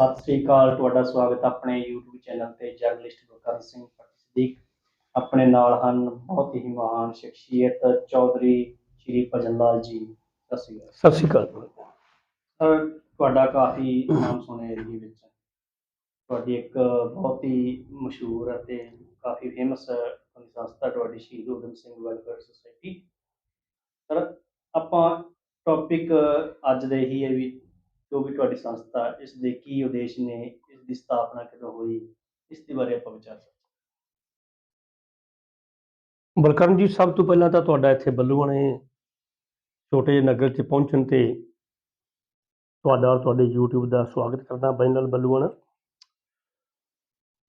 ਸਤਿ ਸ੍ਰੀ ਅਕਾਲ ਤੁਹਾਡਾ ਸਵਾਗਤ ਹੈ ਆਪਣੇ YouTube ਚੈਨਲ ਤੇ ਜਰਨਲਿਸਟ ਗੁਰਕਰਨ ਸਿੰਘ ਸਦੀਕ ਆਪਣੇ ਨਾਲ ਹਨ ਬਹੁਤ ਹੀ ਮਹਾਨ ਸ਼ਖਸੀਅਤ ਚੌਧਰੀ ਸ਼੍ਰੀ ਭਜਨ ਲਾਲ ਜੀ। ਸਤਿ ਸ੍ਰੀ ਅਕਾਲ। ਸਤਿ ਸ਼੍ਰੀ ਅਕਾਲ। ਸਰ ਤੁਹਾਡਾ ਕਾਫੀ ਨਾਮ ਸੁਣਿਆ ਏਰੀਏ ਵਿੱਚ। ਤੁਹਾਡੀ ਇੱਕ ਬਹੁਤ ਹੀ ਮਸ਼ਹੂਰ ਅਤੇ ਕਾਫੀ ਫੇਮਸ ਸੰਸਥਾ ਤੁਹਾਡੀ ਸ਼ਹੀਦ Udham Singh welfare society sir ਆਪਾਂ ਟੌਪਿਕ ਅੱਜ ਦੇ ਹੀ ਹੈ ਵੀ ਜੋ ਵੀ ਤੁਹਾਡੀ ਸੰਸਥਾ, ਇਸ ਦੇ ਕੀ ਉਦੇਸ਼ ਨੇ, ਇਸ ਦੀ ਸਥਾਪਨਾ ਕਦੋਂ ਹੋਈ, ਇਸ ਦੇ ਬਾਰੇ ਆਪਾਂ ਵਿਚਾਰ ਸਕਦੇ ਬਲਕਰਨ ਜੀ ਸਭ ਤੋਂ ਪਹਿਲਾਂ ਤਾਂ ਤੁਹਾਡਾ ਇੱਥੇ ਬੱਲੂਆਣੇ ਛੋਟੇ ਜਿਹੇ ਨਗਰ 'ਚ ਪਹੁੰਚਣ ਤੇ ਤੁਹਾਡਾ ਔਰ ਤੁਹਾਡੇ YouTube ਦਾ ਸਵਾਗਤ ਕਰਦਾ ਬੈਨਲ ਬੱਲੂਆਣਾ।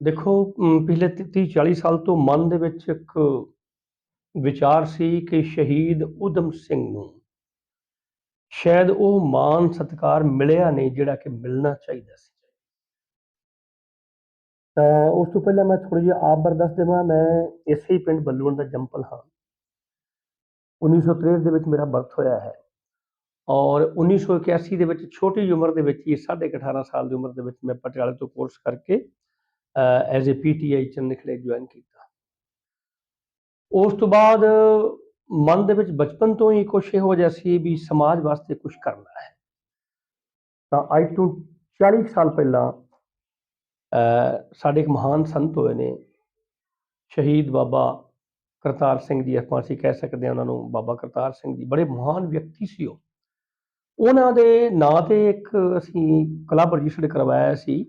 ਦੇਖੋ ਪਿਛਲੇ 30 40 ਸਾਲ ਤੋਂ ਮਨ ਦੇ ਵਿੱਚ ਇੱਕ ਵਿਚਾਰ ਸੀ ਕਿ ਸ਼ਹੀਦ ਊਧਮ ਸਿੰਘ ਨੂੰ ਸ਼ਾਇਦ ਉਹ ਮਾਨ ਸਤਿਕਾਰ ਮਿਲਿਆ ਨਹੀਂ ਜਿਹੜਾ ਕਿ ਮਿਲਣਾ ਚਾਹੀਦਾ ਸੀ। ਤਾਂ ਉਸ ਤੋਂ ਪਹਿਲਾਂ ਮੈਂ ਥੋੜੀ ਜਿਹਾ ਆਪ ਬਰਦਾਸ਼ਤ ਦੇਵਾਂ। ਮੈਂ ਇਸੇ ਹੀ ਪਿੰਡ ਬੱਲੂਣ ਦਾ ਜੰਪਲ ਹਾਂ। 1963 ਦੇ ਵਿੱਚ ਮੇਰਾ ਬਰਥ ਹੋਇਆ ਹੈ। ਔਰ 1981 ਦੇ ਵਿੱਚ ਛੋਟੀ ਉਮਰ ਦੇ ਵਿੱਚ ਹੀ ਸਾਢੇ ਕੁ 18 ਸਾਲ ਦੀ ਉਮਰ ਦੇ ਵਿੱਚ ਮੈਂ ਪਟਿਆਲੇ ਤੋਂ ਕੋਰਸ ਕਰਕੇ ਐਜ਼ ਅ ਪੀਟੀਆਈ ਚੰਨਖੜੇ ਜੁਆਇਨ ਕੀਤਾ। ਉਸ ਤੋਂ ਬਾਅਦ ਮਨ ਦੇ ਵਿੱਚ ਬਚਪਨ ਤੋਂ ਹੀ ਕੁਛ ਇਹੋ ਜਿਹਾ ਸੀ ਵੀ ਸਮਾਜ ਵਾਸਤੇ ਕੁਝ ਕਰਨਾ ਹੈ। ਤਾਂ ਅੱਜ ਤੋਂ 40 ਸਾਲ ਪਹਿਲਾਂ ਸਾਡੇ ਇੱਕ ਮਹਾਨ ਸੰਤ ਹੋਏ ਨੇ, ਸ਼ਹੀਦ ਬਾਬਾ ਕਰਤਾਰ ਸਿੰਘ ਜੀ, ਆਪਾਂ ਅਸੀਂ ਕਹਿ ਸਕਦੇ ਹਾਂ ਉਹਨਾਂ ਨੂੰ ਬਾਬਾ ਕਰਤਾਰ ਸਿੰਘ ਜੀ, ਬੜੇ ਮਹਾਨ ਵਿਅਕਤੀ ਸੀ ਉਹ। ਉਹਨਾਂ ਦੇ ਨਾਂ ਤੇ ਇੱਕ ਅਸੀਂ ਕਲੱਬ ਰਜਿਸਟਰਡ ਕਰਵਾਇਆ ਸੀ,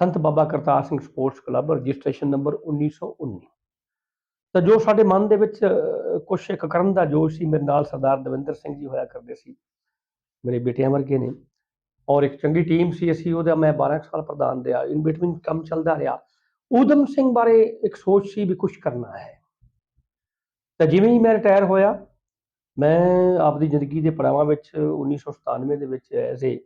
Sant Baba Kartar Singh sports club, registration number 1919 ਤਾਂ ਜੋ ਸਾਡੇ ਮਨ ਦੇ ਵਿੱਚ ਅਹ, ਕੁਛ ਇੱਕ ਕਰਨ ਦਾ ਜੋਸ਼ ਸੀ ਮੇਰੇ ਨਾਲ ਸਰਦਾਰ ਦਵਿੰਦਰ ਸਿੰਘ ਜੀ ਹੋਇਆ ਕਰਦੇ ਸੀ ਮੇਰੇ ਬੇਟਿਆਂ ਵਰਗੇ ਨੇ। ਔਰ ਇੱਕ ਚੰਗੀ ਟੀਮ ਸੀ ਅਸੀਂ ਉਹਦਾ ਮੈਂ 12 ਕੁ ਸਾਲ ਪ੍ਰਧਾਨ ਰਿਹਾ। ਇਨ ਬਿਟਵੀਨ ਕੰਮ ਚੱਲਦਾ ਰਿਹਾ। ਊਧਮ ਸਿੰਘ ਬਾਰੇ ਇੱਕ ਸੋਚ ਸੀ ਵੀ ਕੁਝ ਕਰਨਾ ਹੈ। ਤਾਂ ਜਿਵੇਂ ਹੀ ਮੈਂ ਰਿਟਾਇਰ ਹੋਇਆ ਮੈਂ ਆਪਦੀ ਜ਼ਿੰਦਗੀ ਦੇ ਪੜਾਵਾਂ ਵਿੱਚ 1997 ਦੇ ਵਿੱਚ ਐਜ਼ ਏ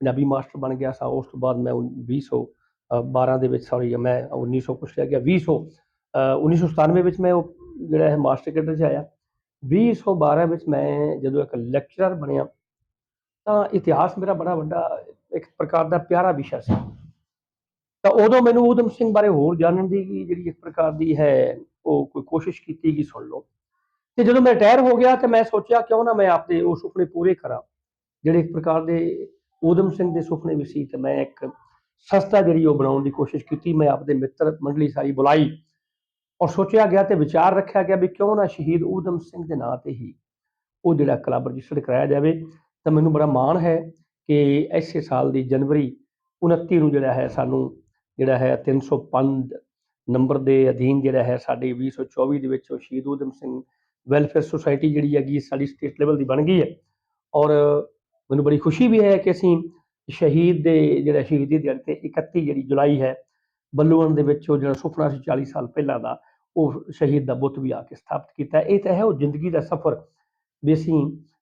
ਪੰਜਾਬੀ ਮਾਸਟਰ ਬਣ ਗਿਆ ਸਾਂ। ਉਸ ਤੋਂ ਬਾਅਦ ਮੈਂ 2012 ਦੇ ਵਿੱਚ ਸੌਰੀ ਮੈਂ 1900 ਕੁਛ ਰਹਿ ਗਿਆ। 2000 ਅਹ 1997 ਵਿੱਚ ਮੈਂ ਉਹ ਜਿਹੜਾ ਹੈ ਮਾਸਟਰ ਕੈਡਰ 'ਚ ਆਇਆ। 2012 ਵਿੱਚ ਮੈਂ ਜਦੋਂ ਇੱਕ ਲੈਕਚਰਰ ਬਣਿਆ, ਤਾਂ ਇਤਿਹਾਸ ਮੇਰਾ ਬੜਾ ਵੱਡਾ ਇੱਕ ਪ੍ਰਕਾਰ ਦਾ ਪਿਆਰਾ ਵਿਸ਼ਾ ਸੀ। ਤਾਂ ਉਦੋਂ ਮੈਨੂੰ ਊਧਮ ਸਿੰਘ ਬਾਰੇ ਹੋਰ ਜਾਣਨ ਦੀ ਜਿਹੜੀ ਇੱਕ ਪ੍ਰਕਾਰ ਦੀ ਹੈ, ਉਹ ਕੋਈ ਕੋਸ਼ਿਸ਼ ਕੀਤੀ ਕਿ ਸੁਣ ਲਓ। ਤੇ ਜਦੋਂ ਮੈਂ ਰਿਟਾਇਰ ਹੋ ਗਿਆ, ਤੇ ਮੈਂ ਸੋਚਿਆ ਕਿਉਂ ਨਾ ਮੈਂ ਆਪਦੇ ਉਹ ਸੁਪਨੇ ਪੂਰੇ ਕਰਾਂ। ਜਿਹੜੇ ਇੱਕ ਪ੍ਰਕਾਰ ਦੇ ਊਧਮ ਸਿੰਘ ਦੇ ਸੁਪਨੇ ਵੀ ਸੀ, ਤੇ ਮੈਂ ਇੱਕ ਸਸਤਾ ਜਿਹੜੀ ਉਹ ਬਣਾਉਣ ਦੀ ਕੋਸ਼ਿਸ਼ ਕੀਤੀ। ਮੈਂ ਆਪਦੇ ਮਿੱਤਰ ਮੰਡਲੀ ਸਾਰੀ ਬੁਲਾਈ। ਔਰ ਸੋਚਿਆ ਗਿਆ ਤੇ ਵਿਚਾਰ ਰੱਖਿਆ ਗਿਆ ਵੀ ਕਿਉਂ ਨਾ ਸ਼ਹੀਦ ਊਧਮ ਸਿੰਘ ਦੇ ਨਾਂ ਤੇ ਹੀ ਉਹ ਜਿਹੜਾ ਕਲੱਬ ਰਜਿਸਟਰਡ ਕਰਾਇਆ ਜਾਵੇ। ਤਾਂ ਮੈਨੂੰ ਬੜਾ ਮਾਣ ਹੈ ਕਿ ਇਸੇ ਸਾਲ ਦੀ ਜਨਵਰੀ 29 ਨੂੰ ਜਿਹੜਾ ਹੈ ਸਾਨੂੰ ਜਿਹੜਾ ਹੈ 305 ਨੰਬਰ ਦੇ ਅਧੀਨ ਜਿਹੜਾ ਹੈ ਸਾਡੀ 2024 ਦੇ ਵਿੱਚ ਉਹ ਸ਼ਹੀਦ ਊਧਮ ਸਿੰਘ ਵੈਲਫੇਅਰ ਸੁਸਾਇਟੀ ਜਿਹੜੀ ਹੈਗੀ ਸਾਡੀ ਸਟੇਟ ਲੈਵਲ ਦੀ ਬਣ ਗਈ ਹੈ। ਔਰ ਮੈਨੂੰ ਬੜੀ ਖੁਸ਼ੀ ਵੀ ਹੈ ਕਿ ਅਸੀਂ ਸ਼ਹੀਦ ਦੇ ਜਿਹੜਾ ਸ਼ਹੀਦੀ ਦਿਹਾੜੇ ਤੇ 31 ਜਿਹੜੀ ਜੁਲਾਈ ਹੈ ਬੱਲੂਵਣ ਦੇ ਵਿੱਚ ਉਹ ਜਿਹੜਾ ਸੁਪਨਾ ਸੀ 40 ਸਾਲ ਪਹਿਲਾਂ ਦਾ ਉਹ ਸ਼ਹੀਦ ਦਾ ਬੁੱਤ ਵੀ ਆ ਕੇ ਸਥਾਪਿਤ ਕੀਤਾ। ਇਹ ਤਾਂ ਹੈ ਉਹ ਜ਼ਿੰਦਗੀ ਦਾ ਸਫ਼ਰ ਵੀ ਅਸੀਂ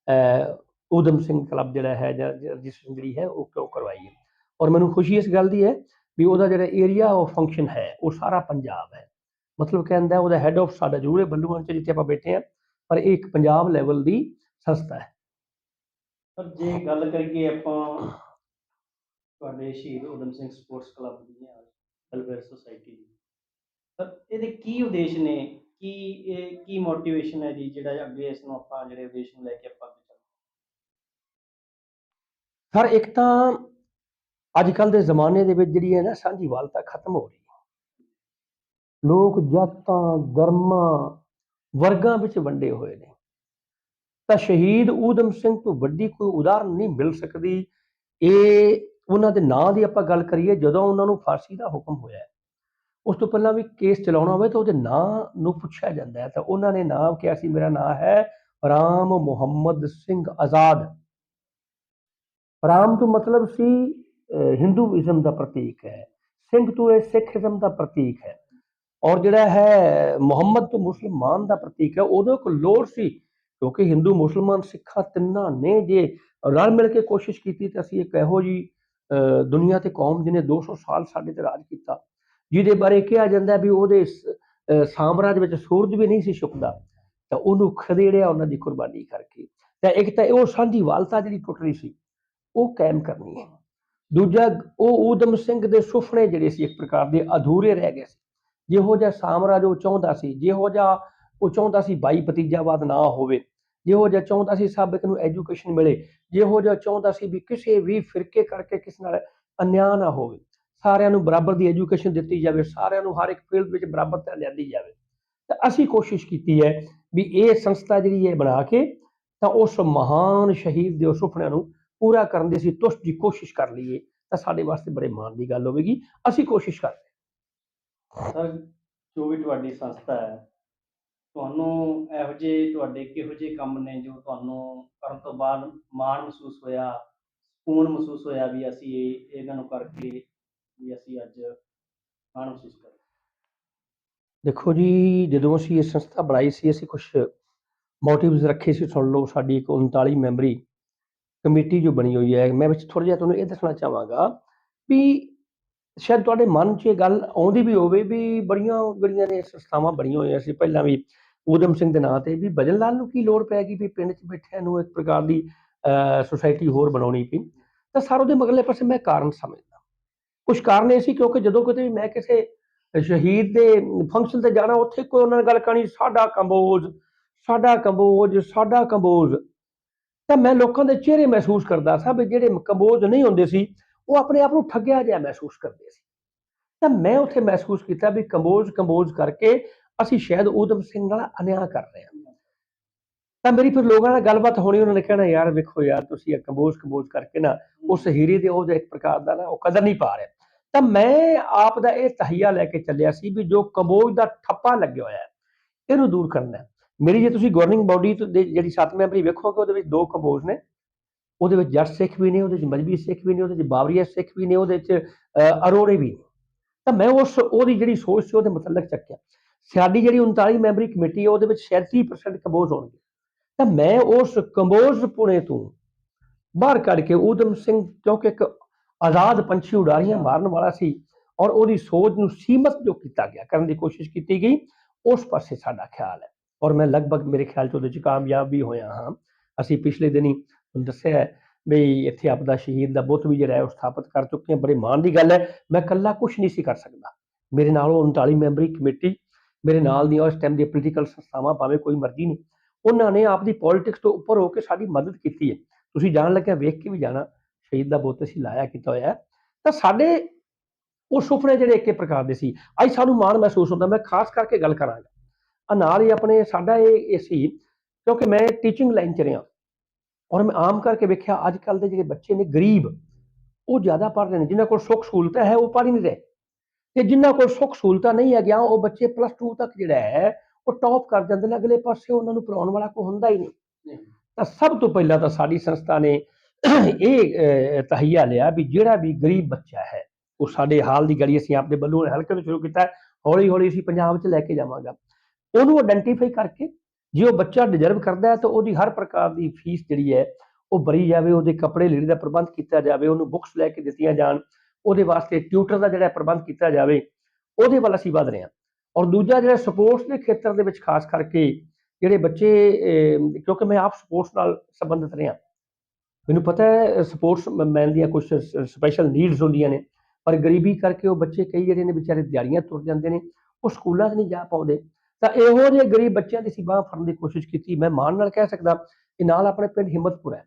ਅਹ, ਸਿੰਘ ਕਲੱਬ ਜਿਹੜਾ ਹੈ ਜਾਂ ਰਜਿਸਟ੍ਰੇਸ਼ਨ ਜਿਹੜੀ ਹੈ ਉਹ ਕਿਉਂ ਕਰਵਾਈ ਹੈ ਔਰ ਮੈਨੂੰ ਖੁਸ਼ੀ ਇਸ ਗੱਲ ਦੀ ਹੈ ਵੀ ਉਹਦਾ ਜਿਹੜਾ ਏਰੀਆ ਉਹ ਫੰਕਸ਼ਨ ਹੈ ਉਹ ਸਾਰਾ ਪੰਜਾਬ ਹੈ। ਮਤਲਬ ਕਹਿੰਦਾ ਉਹਦਾ ਹੈੱਡ ਆਫ ਸਾਡਾ ਜ਼ਰੂਰ ਹੈ ਬੱਲੂਆਣ ਚ ਜਿੱਥੇ ਆਪਾਂ ਬੈਠੇ ਹਾਂ ਪਰ ਇਹ ਇੱਕ ਪੰਜਾਬ ਲੈਵਲ ਦੀ ਸੰਸਥਾ ਹੈ। ਪਰ ਜੇ ਗੱਲ ਕਰੀਏ ਆਪਾਂ ਤੁਹਾਡੇ ਸ਼ਹੀਦ ਊਧਮ ਸਿੰਘ ਸਪੋਰਟਸ ਕਲੱਬ ਦੀ ਜਾਂ ਵੈਲਫੇਅਰ ਸੁਸਾਇਟੀ ਦੀ ਸਰ ਇਹਦੇ ਕੀ ਉਦੇਸ਼ ਨੇ? ਕੀ ਇਹ ਕੀ ਮੋਟੀਵੇਸ਼ਨ ਹੈ ਜੀ ਜਿਹੜਾ ਅੱਗੇ ਇਸ ਨੂੰ ਆਪਾਂ ਜਿਹੜੇ ਉਦੇਸ਼ ਨੂੰ ਲੈ ਕੇ ਆਪਾਂ ਅੱਗੇ ਚੱਲਦੇ ਸਰ ਇੱਕ ਤਾਂ ਅੱਜ ਕੱਲ ਦੇ ਜ਼ਮਾਨੇ ਦੇ ਵਿੱਚ ਜਿਹੜੀ ਹੈ ਨਾ ਸਾਂਝੀਵਾਲਤਾ ਖਤਮ ਹੋ ਰਹੀ ਹੈ। ਲੋਕ ਜਾਤਾਂ, ਧਰਮਾਂ, ਵਰਗਾਂ ਵਿੱਚ ਵੰਡੇ ਹੋਏ ਨੇ। ਤਾਂ ਸ਼ਹੀਦ ਊਧਮ ਸਿੰਘ ਤੋਂ ਵੱਡੀ ਕੋਈ ਉਦਾਹਰਨ ਨਹੀਂ ਮਿਲ ਸਕਦੀ। ਇਹ ਉਹਨਾਂ ਦੇ ਨਾਂ ਦੀ ਆਪਾਂ ਗੱਲ ਕਰੀਏ, ਜਦੋਂ ਉਹਨਾਂ ਨੂੰ ਫਾਂਸੀ ਦਾ ਹੁਕਮ ਹੋਇਆ ਉਸ ਤੋਂ ਪਹਿਲਾਂ ਵੀ ਕੇਸ ਚਲਾਉਣਾ ਹੋਵੇ ਤਾਂ ਉਹਦੇ ਨਾਂ ਨੂੰ ਪੁੱਛਿਆ ਜਾਂਦਾ ਹੈ। ਤਾਂ ਉਹਨਾਂ ਨੇ ਨਾਮ ਕਿਹਾ ਸੀ ਮੇਰਾ ਨਾਂ ਹੈ ਰਾਮ ਮੁਹੰਮਦ ਸਿੰਘ ਆਜ਼ਾਦ। ਰਾਮ ਤੋਂ ਮਤਲਬ ਸੀ ਹਿੰਦੂਇਜ਼ਮ ਦਾ ਪ੍ਰਤੀਕ ਹੈ ਸਿੰਘ ਤੋਂ ਇਹ ਸਿੱਖੀਜ਼ਮ ਦਾ ਪ੍ਰਤੀਕ ਹੈ। ਔਰ ਜਿਹੜਾ ਹੈ ਮੁਹੰਮਦ ਤੋਂ ਮੁਸਲਮਾਨ ਦਾ ਪ੍ਰਤੀਕ ਹੈ ਉਦੋਂ ਕੋ ਲੋੜ ਸੀ ਕਿਉਂਕਿ ਹਿੰਦੂ ਮੁਸਲਮਾਨ ਸਿੱਖਾਂ ਤਿੰਨਾਂ ਨੇ ਜੇ ਰਲ ਮਿਲ ਕੇ ਕੋਸ਼ਿਸ਼ ਕੀਤੀ ਤਾਂ ਅਸੀਂ ਇੱਕ ਇਹੋ ਜੀ ਅਹ, ਦੁਨੀਆ ਤੇ ਕੌਮ ਜਿਹਨੇ 200 ਸਾਲ ਸਾਡੇ ਤੇ ਰਾਜ ਕੀਤਾ। ਜਿਹਦੇ ਬਾਰੇ ਕਿਹਾ ਜਾਂਦਾ ਵੀ ਉਹਦੇ ਸਾਮਰਾਜ ਵਿੱਚ ਸੂਰਜ ਵੀ ਨਹੀਂ ਸੀ ਛੁਪਦਾ ਤਾਂ ਉਹਨੂੰ ਖਦੇੜਿਆ ਉਹਨਾਂ ਦੀ ਕੁਰਬਾਨੀ ਕਰਕੇ। ਤਾਂ ਇੱਕ ਤਾਂ ਉਹ ਸਾਂਝੀ ਵਾਲਤਾ ਜਿਹੜੀ ਟੁੱਟ ਰਹੀ ਸੀ, ਉਹ ਕਾਇਮ ਕਰਨੀ ਹੈ। ਦੂਜਾ, ਉਹ ਊਧਮ ਸਿੰਘ ਦੇ ਸੁਪਨੇ ਜਿਹੜੇ ਸੀ ਇੱਕ ਪ੍ਰਕਾਰ ਦੇ ਅਧੂਰੇ ਰਹਿ ਗਏ ਸੀ। ਜਿਹੋ ਜਿਹਾ ਸਾਮਰਾਜ ਉਹ ਚਾਹੁੰਦਾ ਸੀ, ਜਿਹੋ ਜਿਹਾ ਉਹ ਚਾਹੁੰਦਾ ਸੀ ਬਾਈ ਭਤੀਜਾਵਾਦ ਨਾ ਹੋਵੇ, ਜਿਹੋ ਜਿਹਾ ਚਾਹੁੰਦਾ ਸੀ ਸਾਬਕ ਨੂੰ ਐਜੂਕੇਸ਼ਨ ਮਿਲੇ, ਜਿਹੋ ਜਿਹਾ ਚਾਹੁੰਦਾ ਸੀ ਵੀ ਕਿਸੇ ਵੀ ਫਿਰਕੇ ਕਰਕੇ ਕਿਸੇ ਨਾਲ ਅਨਿਆਂ ਨਾ ਹੋਵੇ। ਸਾਰਿਆਂ ਨੂੰ ਬਰਾਬਰ ਦੀ ਐਜੂਕੇਸ਼ਨ ਦਿੱਤੀ ਜਾਵੇ, ਸਾਰਿਆਂ ਨੂੰ ਹਰ ਇੱਕ ਫੀਲਡ ਵਿੱਚ ਬਰਾਬਰਤਾ ਲਿਆਂਦੀ ਜਾਵੇ। ਤਾਂ ਅਸੀਂ ਕੋਸ਼ਿਸ਼ ਕੀਤੀ ਹੈ ਵੀ ਇਹ ਸੰਸਥਾ ਜਿਹੜੀ ਹੈ ਬਣਾ ਕੇ ਤਾਂ ਉਸ ਮਹਾਨ ਸ਼ਹੀਦ ਦੇ ਸੁਪਨਿਆਂ ਨੂੰ ਪੂਰਾ ਕਰਨ ਦੀ ਅਸੀਂ ਤੁਸ਼ ਦੀ ਕੋਸ਼ਿਸ਼ ਕਰ ਲਈਏ, ਤਾਂ ਸਾਡੇ ਵਾਸਤੇ ਬੜੇ ਮਾਣ ਦੀ ਗੱਲ ਹੋਵੇਗੀ। ਅਸੀਂ ਕੋਸ਼ਿਸ਼ ਕਰ ਰਹੇ ਸਰ, ਜੋ ਵੀ ਤੁਹਾਡੀ ਸੰਸਥਾ ਹੈ, ਤੁਹਾਨੂੰ ਇਹੋ ਜਿਹੇ ਤੁਹਾਡੇ ਕਿਹੋ ਜਿਹੇ ਕੰਮ ਨੇ ਜੋ ਤੁਹਾਨੂੰ ਕਰਨ ਤੋਂ ਬਾਅਦ ਮਾਣ ਮਹਿਸੂਸ ਹੋਇਆ, ਸਕੂਨ ਮਹਿਸੂਸ ਹੋਇਆ ਵੀ ਅਸੀਂ ਇਹ, ਇਹਨਾਂ ਨੂੰ ਕਰਕੇ ਵੀ ਅਸੀਂ ਅੱਜ ਮਾਣ ਮਹਿਸੂਸ ਕਰ ਦੇਖੋ ਜੀ, ਜਦੋਂ ਅਸੀਂ ਇਹ ਸੰਸਥਾ ਬਣਾਈ ਸੀ, ਅਸੀਂ ਕੁਝ ਮੋਟਿਵਸ ਰੱਖੇ ਸੀ, ਸੁਣ ਲਓ, ਸਾਡੀ ਇੱਕ 39 ਮੈਂਬਰੀ ਕਮੇਟੀ ਜੋ ਬਣੀ ਹੋਈ ਹੈ, ਮੈਂ ਵਿੱਚ ਥੋੜਾ ਜਿਹਾ ਤੁਹਾਨੂੰ ਇਹ ਦੱਸਣਾ ਚਾਹਾਂਗਾ ਵੀ ਸ਼ਾਇਦ ਤੁਹਾਡੇ ਮਨ 'ਚ ਇਹ ਗੱਲ ਆਉਂਦੀ ਵੀ ਹੋਵੇ ਵੀ ਬੜੀਆਂ ਜਿਹੜੀਆਂ ਨੇ ਸੰਸਥਾਵਾਂ ਬਣੀਆਂ ਹੋਈਆਂ ਸੀ, ਪਹਿਲਾਂ ਵੀ ਊਧਮ ਸਿੰਘ ਦੇ ਨਾਂ ਤੇ, ਵੀ ਬਜਨ ਲਾਲ ਨੂੰ ਕੀ ਲੋੜ ਪੈ ਗਈ ਵੀ ਪਿੰਡ 'ਚ ਬੈਠਿਆਂ ਨੂੰ ਇੱਕ ਪ੍ਰਕਾਰ ਦੀ ਸੁਸਾਇਟੀ ਹੋਰ ਬਣਾਉਣੀ ਪਈ। ਤਾਂ ਸਰ ਉਹਦੇ ਮਗਲੇ ਪਾਸੇ ਮੈਂ ਕਾਰਨ ਸਮਝਦਾ। ਕੁਝ ਕਾਰਨ ਇਹ ਸੀ ਕਿਉਂਕਿ ਜਦੋਂ ਕਿਤੇ ਵੀ ਮੈਂ ਕਿਸੇ ਸ਼ਹੀਦ ਦੇ ਫੰਕਸ਼ਨ ਤੇ ਜਾਣਾ, ਉੱਥੇ ਕੋਈ ਉਹਨਾਂ ਨਾਲ ਗੱਲ ਕਰਨੀ, ਸਾਡਾ ਕੰਬੋਜ ਸਾਡਾ ਕੰਬੋਜ ਸਾਡਾ ਕੰਬੋਜ। ਤਾਂ ਮੈਂ ਲੋਕਾਂ ਦੇ ਚਿਹਰੇ ਮਹਿਸੂਸ ਕਰਦਾ ਸਾਂ ਵੀ ਜਿਹੜੇ ਕੰਬੋਜ ਨਹੀਂ ਹੁੰਦੇ ਸੀ, ਉਹ ਆਪਣੇ ਆਪ ਨੂੰ ਠੱਗਿਆ ਜਿਹਾ ਮਹਿਸੂਸ ਕਰਦੇ ਸੀ। ਤਾਂ ਮੈਂ ਉੱਥੇ ਮਹਿਸੂਸ ਕੀਤਾ ਵੀ ਕੰਬੋਜ ਕੰਬੋਜ ਕਰਕੇ ਅਸੀਂ ਸ਼ਾਇਦ ਊਧਮ ਸਿੰਘ ਨਾਲ ਅਨਿਆਂ ਕਰ ਰਹੇ ਹਾਂ। ਤਾਂ ਮੇਰੀ ਫਿਰ ਲੋਕਾਂ ਨਾਲ ਗੱਲਬਾਤ ਹੋਣੀ, ਉਹਨਾਂ ਨੇ ਕਹਿਣਾ ਯਾਰ ਵੇਖੋ ਯਾਰ, ਤੁਸੀਂ ਇਹ ਕੰਬੋਜ ਕੰਬੋਜ ਕਰਕੇ ਨਾ, ਉਸ ਹੀਰੇ ਦੇ ਉਹ ਇੱਕ ਪ੍ਰਕਾਰ ਦਾ ਨਾ, ਉਹ ਕਦਰ ਨਹੀਂ ਪਾ ਰਿਹਾ। ਤਾਂ ਮੈਂ ਆਪ ਦਾ ਇਹ ਤਹੀਆ ਲੈ ਕੇ ਚੱਲਿਆ ਸੀ ਵੀ ਜੋ ਕੰਬੋਜ ਦਾ ਠੱਪਾ ਲੱਗਿਆ ਹੋਇਆ ਹੈ, ਇਹਨੂੰ ਦੂਰ ਕਰਨਾ ਹੈ। ਮੇਰੀ ਜੇ ਤੁਸੀਂ ਗਵਰਨਿੰਗ ਬਾਡੀ ਦੇ ਜਿਹੜੀ ਸੱਤ ਮੈਂਬਰੀ ਵੇਖੋਗੇ, ਉਹਦੇ ਵਿੱਚ ਦੋ ਕੰਬੋਜ ਨੇ। ਉਹਦੇ ਵਿੱਚ ਜੱਟ ਸਿੱਖ ਵੀ ਨੇ, ਉਹਦੇ ਵਿੱਚ ਮਜਬੀ ਸਿੱਖ ਵੀ ਨੇ, ਉਹਦੇ ਵਿੱਚ ਬਾਬਰੀਆ ਸਿੱਖ ਵੀ ਨੇ, ਉਹਦੇ ਵਿੱਚ ਅਰੋੜੇ ਵੀ ਨੇ। ਤਾਂ ਮੈਂ ਉਸ, ਉਹਦੀ ਜਿਹੜੀ ਸੋਚ ਸੀ, ਉਹਦੇ ਮੁਤਲਕ ਚੱਕਿਆ। ਸਾਡੀ ਜਿਹੜੀ 39 ਮੈਂਬਰੀ ਕਮੇਟੀ ਹੈ, ਉਹਦੇ ਵਿੱਚ 37% ਕੰਬੋਜ ਹੋਣਗੇ। ਤਾਂ ਮੈਂ ਉਸ ਕੰਬੋਜ ਪੁਣੇ ਤੋਂ ਬਾਹਰ ਕੱਢ ਕੇ, ਊਧਮ ਸਿੰਘ, ਕਿਉਂਕਿ ਇੱਕ ਆਜ਼ਾਦ ਪੰਛੀ ਉਡਾਰੀਆਂ ਮਾਰਨ ਵਾਲਾ ਸੀ ਔਰ ਉਹਦੀ ਸੋਚ ਨੂੰ ਸੀਮਤ ਜੋ ਕੀਤਾ ਗਿਆ ਕਰਨ ਦੀ ਕੋਸ਼ਿਸ਼ ਕੀਤੀ ਗਈ ਉਸ ਪਾਸੇ ਸਾਡਾ ਖਿਆਲ ਹੈ। ਔਰ ਮੈਂ ਲਗਭਗ ਮੇਰੇ ਖਿਆਲ ਚ ਉਹਦੇ ਚ ਕਾਮਯਾਬ ਵੀ ਹੋਇਆ ਹਾਂ। ਅਸੀਂ ਪਿਛਲੇ ਦਿਨੀ ਦੱਸਿਆ ਹੈ ਵੀ ਇੱਥੇ ਆਪਦਾ ਸ਼ਹੀਦ ਦਾ ਬੁੱਤ ਵੀ ਜਿਹੜਾ ਹੈ ਉਹ ਸਥਾਪਿਤ ਕਰ ਚੁੱਕੇ ਹਾਂ। ਬੜੇ ਮਾਣ ਦੀ ਗੱਲ ਹੈ ਮੈਂ ਇਕੱਲਾ ਕੁਝ ਨਹੀਂ ਸੀ ਕਰ ਸਕਦਾ। ਮੇਰੇ ਨਾਲ ਉਹ 39 ਮੈਂਬਰੀ ਕਮੇਟੀ ਮੇਰੇ ਨਾਲ ਦੀਆਂ ਉਸ ਟਾਈਮ ਦੀਆਂ ਪੋਲੀਟੀਕਲ ਸੰਸਥਾਵਾਂ ਭਾਵੇਂ ਕੋਈ ਮਰਜ਼ੀ ਨਹੀਂ ਉਹਨਾਂ ਨੇ ਆਪਦੀ ਪੋਲਿਟਿਕਸ ਤੋਂ ਉੱਪਰ ਹੋ ਕੇ ਸਾਡੀ ਮਦਦ ਕੀਤੀ ਹੈ। ਤੁਸੀਂ ਜਾਣ ਲੱਗਿਆ ਵੇਖ ਕੇ ਵੀ ਜਾਣਾ ਸ਼ਹੀਦ ਦਾ ਬੁੱਤ ਅਸੀਂ ਲਾਇਆ ਕੀਤਾ ਹੋਇਆ ਤਾਂ ਸਾਡੇ ਉਹ ਸੁਪਨੇ ਜਿਹੜੇ ਇੱਕੇ ਪ੍ਰਕਾਰ ਦੇ ਸੀ। ਅੱਜ ਸਾਨੂੰ ਮਾਣ ਮਹਿਸੂਸ ਹੁੰਦਾ, ਮੈਂ ਖਾਸ ਕਰਕੇ ਗੱਲ ਕਰਾਂਗਾ। ਆ ਨਾਲ ਹੀ ਆਪਣੇ ਸਾਡਾ ਇਹ ਇਹ ਸੀ, ਕਿਉਂਕਿ ਮੈਂ ਟੀਚਿੰਗ ਲਾਈਨ ਚ ਰਿਹਾ ਔਰ ਮੈਂ ਆਮ ਕਰਕੇ ਵੇਖਿਆ ਅੱਜ ਕੱਲ ਦੇ ਜਿਹੜੇ ਬੱਚੇ ਨੇ ਗਰੀਬ, ਉਹ ਜ਼ਿਆਦਾ ਪੜ੍ਹ ਰਹੇ ਨੇ, ਜਿਨ੍ਹਾਂ ਕੋਲ ਸੁੱਖ ਸਹੂਲਤਾਂ ਹੈ, ਉਹ ਪੜ੍ਹ ਹੀ ਨਹੀਂ ਰਹੇ। ਤੇ ਜਿਨ੍ਹਾਂ ਕੋਲ ਸੁੱਖ ਸਹੂਲਤਾਂ ਨਹੀਂ ਹੈਗੀਆਂ, ਉਹ ਬੱਚੇ ਪਲੱਸ 2 ਤੱਕ ਜਿਹੜਾ ਹੈ, ਉਹ ਟੌਪ ਕਰ ਜਾਂਦੇ ਨੇ, ਅਗਲੇ ਪਾਸੇ ਉਹਨਾਂ ਨੂੰ ਪੜਾਉਣ ਵਾਲਾ ਕੋਈ ਹੁੰਦਾ ਹੀ ਨਹੀਂ। ਤਾਂ ਸਭ ਤੋਂ ਪਹਿਲਾਂ ਤਾਂ ਸਾਡੀ ਸੰਸਥਾ ਨੇ ਇਹ ਤਹਈਆ ਲਿਆ ਵੀ ਜਿਹੜਾ ਵੀ ਗਰੀਬ ਬੱਚਾ ਹੈ, ਉਹ ਸਾਡੇ ਹਾਲ ਦੀ ਗਲੀ ਅਸੀਂ ਆਪਣੇ ਵੱਲੋਂ ਹਲਕੇ ਤੋਂ ਸ਼ੁਰੂ ਕੀਤਾ ਹੌਲੀ ਹੌਲੀ ਅਸੀਂ ਪੰਜਾਬ 'ਚ ਲੈ ਕੇ ਜਾਵਾਂਗਾ। ਉਹਨੂੰ ਆਇਡੈਂਟੀਫਾਈ ਕਰਕੇ ਜੇ ਉਹ ਬੱਚਾ ਡਿਜ਼ਰਵ ਕਰਦਾ ਹੈ ਤਾਂ ਉਹਦੀ ਹਰ ਪ੍ਰਕਾਰ ਦੀ ਫੀਸ ਜਿਹੜੀ ਹੈ, ਉਹ ਭਰੀ ਜਾਵੇ, ਉਹਦੇ ਕੱਪੜੇ ਲੀੜੇ ਦਾ ਪ੍ਰਬੰਧ ਕੀਤਾ ਜਾਵੇ, ਉਹਨੂੰ ਬੁੱਕਸ ਲੈ ਕੇ ਦਿੱਤੀਆਂ ਜਾਣ, ਉਹਦੇ ਵਾਸਤੇ ਟਿਊਟਰ ਦਾ ਜਿਹੜਾ ਪ੍ਰਬੰਧ ਕੀਤਾ ਜਾਵੇ, ਉਹਦੇ ਵੱਲ ਅਸੀਂ ਵਧ ਰਹੇ ਹਾਂ। ਔਰ ਦੂਜਾ ਜਿਹੜਾ ਸਪੋਰਟਸ ਦੇ ਖੇਤਰ ਦੇ ਵਿੱਚ ਖਾਸ ਕਰਕੇ ਜਿਹੜੇ ਬੱਚੇ ਕਿਉਂਕਿ ਮੈਂ ਆਪ ਸਪੋਰਟਸ ਨਾਲ ਸੰਬੰਧਿਤ ਰਿਹਾ ਮੈਨੂੰ ਪਤਾ ਹੈ ਸਪੋਰਟਸ ਮੈਨ ਦੀਆਂ ਕੁਝ ਸਪੈਸ਼ਲ ਨੀਡਸ ਹੁੰਦੀਆਂ ਨੇ, ਪਰ ਗਰੀਬੀ ਕਰਕੇ ਉਹ ਬੱਚੇ ਕਈ ਜਿਹੜੇ ਨੇ ਵਿਚਾਰੇ ਦਿਹਾੜੀਆਂ ਤੁਰ ਜਾਂਦੇ ਨੇ, ਉਹ ਸਕੂਲਾਂ 'ਚ ਨਹੀਂ ਜਾ ਪਾਉਂਦੇ। ਤਾਂ ਇਹੋ ਜਿਹੇ ਗਰੀਬ ਬੱਚਿਆਂ ਦੀ ਅਸੀਂ ਬਾਂਹ ਫੜਨ ਦੀ ਕੋਸ਼ਿਸ਼ ਕੀਤੀ। ਮੈਂ ਮਾਣ ਨਾਲ ਕਹਿ ਸਕਦਾ ਕਿ ਨਾਲ ਆਪਣੇ ਪਿੰਡ ਹਿੰਮਤਪੁਰ ਹੈ।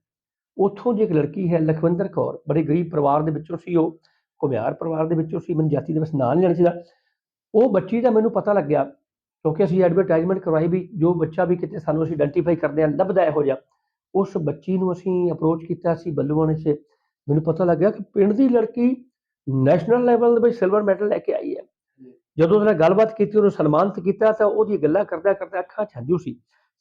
ਉੱਥੋਂ ਦੀ ਇੱਕ ਲੜਕੀ ਹੈ ਲਖਵਿੰਦਰ ਕੌਰ, ਬੜੇ ਗਰੀਬ ਪਰਿਵਾਰ ਦੇ ਵਿੱਚੋਂ ਸੀ ਉਹ, ਘੁਮਿਆਰ ਪਰਿਵਾਰ ਦੇ ਵਿੱਚੋਂ ਸੀ, ਮੈਨੂੰ ਜਾਤੀ ਦੇ ਵਿੱਚ ਨਾਂ ਨਹੀਂ ਲੈਣਾ ਚਾਹੀਦਾ ਉਹ ਬੱਚੀ ਦਾ ਮੈਨੂੰ ਪਤਾ ਲੱਗਿਆ, ਕਿਉਂਕਿ ਅਸੀਂ ਐਡਵਰਟਾਈਜ਼ਮੈਂਟ ਕਰਵਾਈ ਵੀ, ਜੋ ਬੱਚਾ ਵੀ ਕਿਤੇ ਸਾਨੂੰ ਅਸੀਂ ਆਇਡੈਂਟੀਫਾਈ ਕਰਦੇ ਹਾਂ, ਲੱਭਦਾ ਇਹੋ ਜਿਹਾ। ਉਸ ਬੱਚੀ ਨੂੰ ਅਸੀਂ ਅਪਰੋਚ ਕੀਤਾ ਸੀ ਬੱਲੂਆਣੇ 'ਚ। ਮੈਨੂੰ ਪਤਾ ਲੱਗਿਆ ਕਿ ਪਿੰਡ ਦੀ ਲੜਕੀ ਨੈਸ਼ਨਲ ਲੈਵਲ ਦੇ ਵਿੱਚ ਸਿਲਵਰ ਮੈਡਲ ਲੈ ਕੇ ਆਈ ਹੈ। ਜਦੋਂ ਉਹਦੇ ਨਾਲ ਗੱਲਬਾਤ ਕੀਤੀ ਉਹਨੂੰ ਸਨਮਾਨਿਤ ਕੀਤਾ ਤਾਂ ਉਹਦੀ ਗੱਲਾਂ ਕਰਦਾ ਕਰਦਾ ਅੱਖਾਂ ਹੰਝੂ ਸੀ।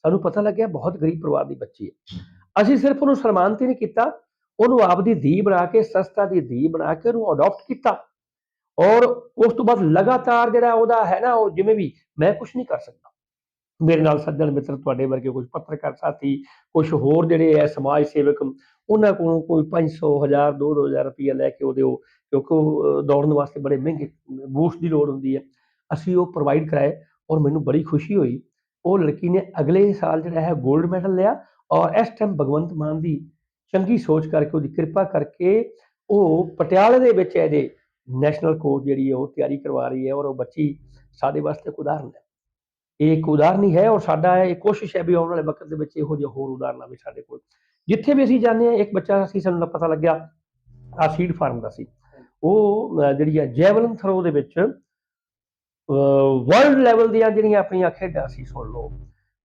ਸਾਨੂੰ ਪਤਾ ਲੱਗਿਆ ਬਹੁਤ ਗਰੀਬ ਪਰਿਵਾਰ ਦੀ ਬੱਚੀ ਹੈ। ਅਸੀਂ ਸਿਰਫ ਉਹਨੂੰ ਸਨਮਾਨਿਤ ਹੀ ਨਹੀਂ ਕੀਤਾ। ਉਹਨੂੰ ਆਪਦੀ ਧੀ ਬਣਾ ਕੇ ਸੰਸਥਾ ਦੀ ਧੀ ਬਣਾ ਕੇ ਉਹਨੂੰ ਅਡਾਪਟ ਕੀਤਾ। ਔਰ ਉਸ ਤੋਂ ਬਾਅਦ ਲਗਾਤਾਰ ਜਿਹੜਾ ਉਹਦਾ ਹੈ ਨਾ ਉਹ ਜਿਵੇਂ ਵੀ ਮੈਂ ਕੁਝ ਨਹੀਂ ਕਰ ਸਕਦਾ। ਮੇਰੇ ਨਾਲ ਸੱਜਣ ਮਿੱਤਰ ਤੁਹਾਡੇ ਵਰਗੇ ਕੁਝ ਪੱਤਰਕਾਰ ਸਾਥੀ ਕੁਝ ਹੋਰ ਜਿਹੜੇ ਹੈ ਸਮਾਜ ਸੇਵਕ, ਉਹਨਾਂ ਕੋਲੋਂ ਕੋਈ 500 1000 2-2000 ਰੁਪਈਆ ਲੈ ਕੇ ਉਹਦੇ ਉਹ ਕਿਉਂਕਿ ਉਹ ਦੌੜਨ ਵਾਸਤੇ ਬੜੇ ਮਹਿੰਗੇ, ਬੂਸਟ ਦੀ ਲੋੜ ਹੁੰਦੀ ਹੈ ਅਸੀਂ ਉਹ ਪ੍ਰੋਵਾਈਡ ਕਰਾਏ ਔਰ ਮੈਨੂੰ ਬੜੀ ਖੁਸ਼ੀ ਹੋਈ। ਉਹ ਲੜਕੀ ਨੇ ਅਗਲੇ ਸਾਲ ਜਿਹੜਾ ਹੈ 골ਡ ਮੈਡਲ ਲਿਆ ਔਰ ਇਸ ਟਾਈਮ ਭਗਵੰਤ ਮਾਨ ਦੀ ਚੰਗੀ ਸੋਚ ਕਰਕੇ, ਉਹਦੀ ਕਿਰਪਾ ਕਰਕੇ ਉਹ ਪਟਿਆਲੇ ਦੇ ਵਿੱਚ ਇਹਦੇ ਨੈਸ਼ਨਲ ਕੋਚ ਜਿਹੜੀ ਹੈ ਉਹ ਤਿਆਰੀ ਕਰਵਾ ਰਹੀ ਹੈ ਔਰ ਉਹ ਬੱਚੀ ਸਾਡੇ ਵਾਸਤੇ ਇੱਕ ਉਦਾਹਰਨ ਹੈ। ਇਹ ਇੱਕ ਉਦਾਹਰਨ ਹੀ ਹੈ ਔਰ ਸਾਡਾ ਇਹ ਕੋਸ਼ਿਸ਼ ਹੈ ਵੀ ਆਉਣ ਵਾਲੇ ਵਕਤ ਦੇ ਵਿੱਚ ਇਹੋ ਜਿਹੇ ਹੋਰ ਉਦਾਹਰਨਾਂ ਵੀ ਸਾਡੇ ਕੋਲ। ਜਿੱਥੇ ਵੀ ਅਸੀਂ ਜਾਂਦੇ ਹਾਂ, ਇੱਕ ਬੱਚਾ ਅਸੀਂ ਸਾਨੂੰ ਪਤਾ ਲੱਗਿਆ ਆ ਸੀਡ ਫਾਰਮ ਦਾ ਸੀ। ਉਹ ਜਿਹੜੀ ਆ ਜੈਵਲਨ ਥਰੋ ਦੇ ਵਿੱਚ ਵਰਲਡ ਲੈਵਲ ਦੀਆਂ ਜਿਹੜੀਆਂ ਆਪਣੀਆਂ ਖੇਡਾਂ ਸੀ, ਸੁਣ ਲਓ,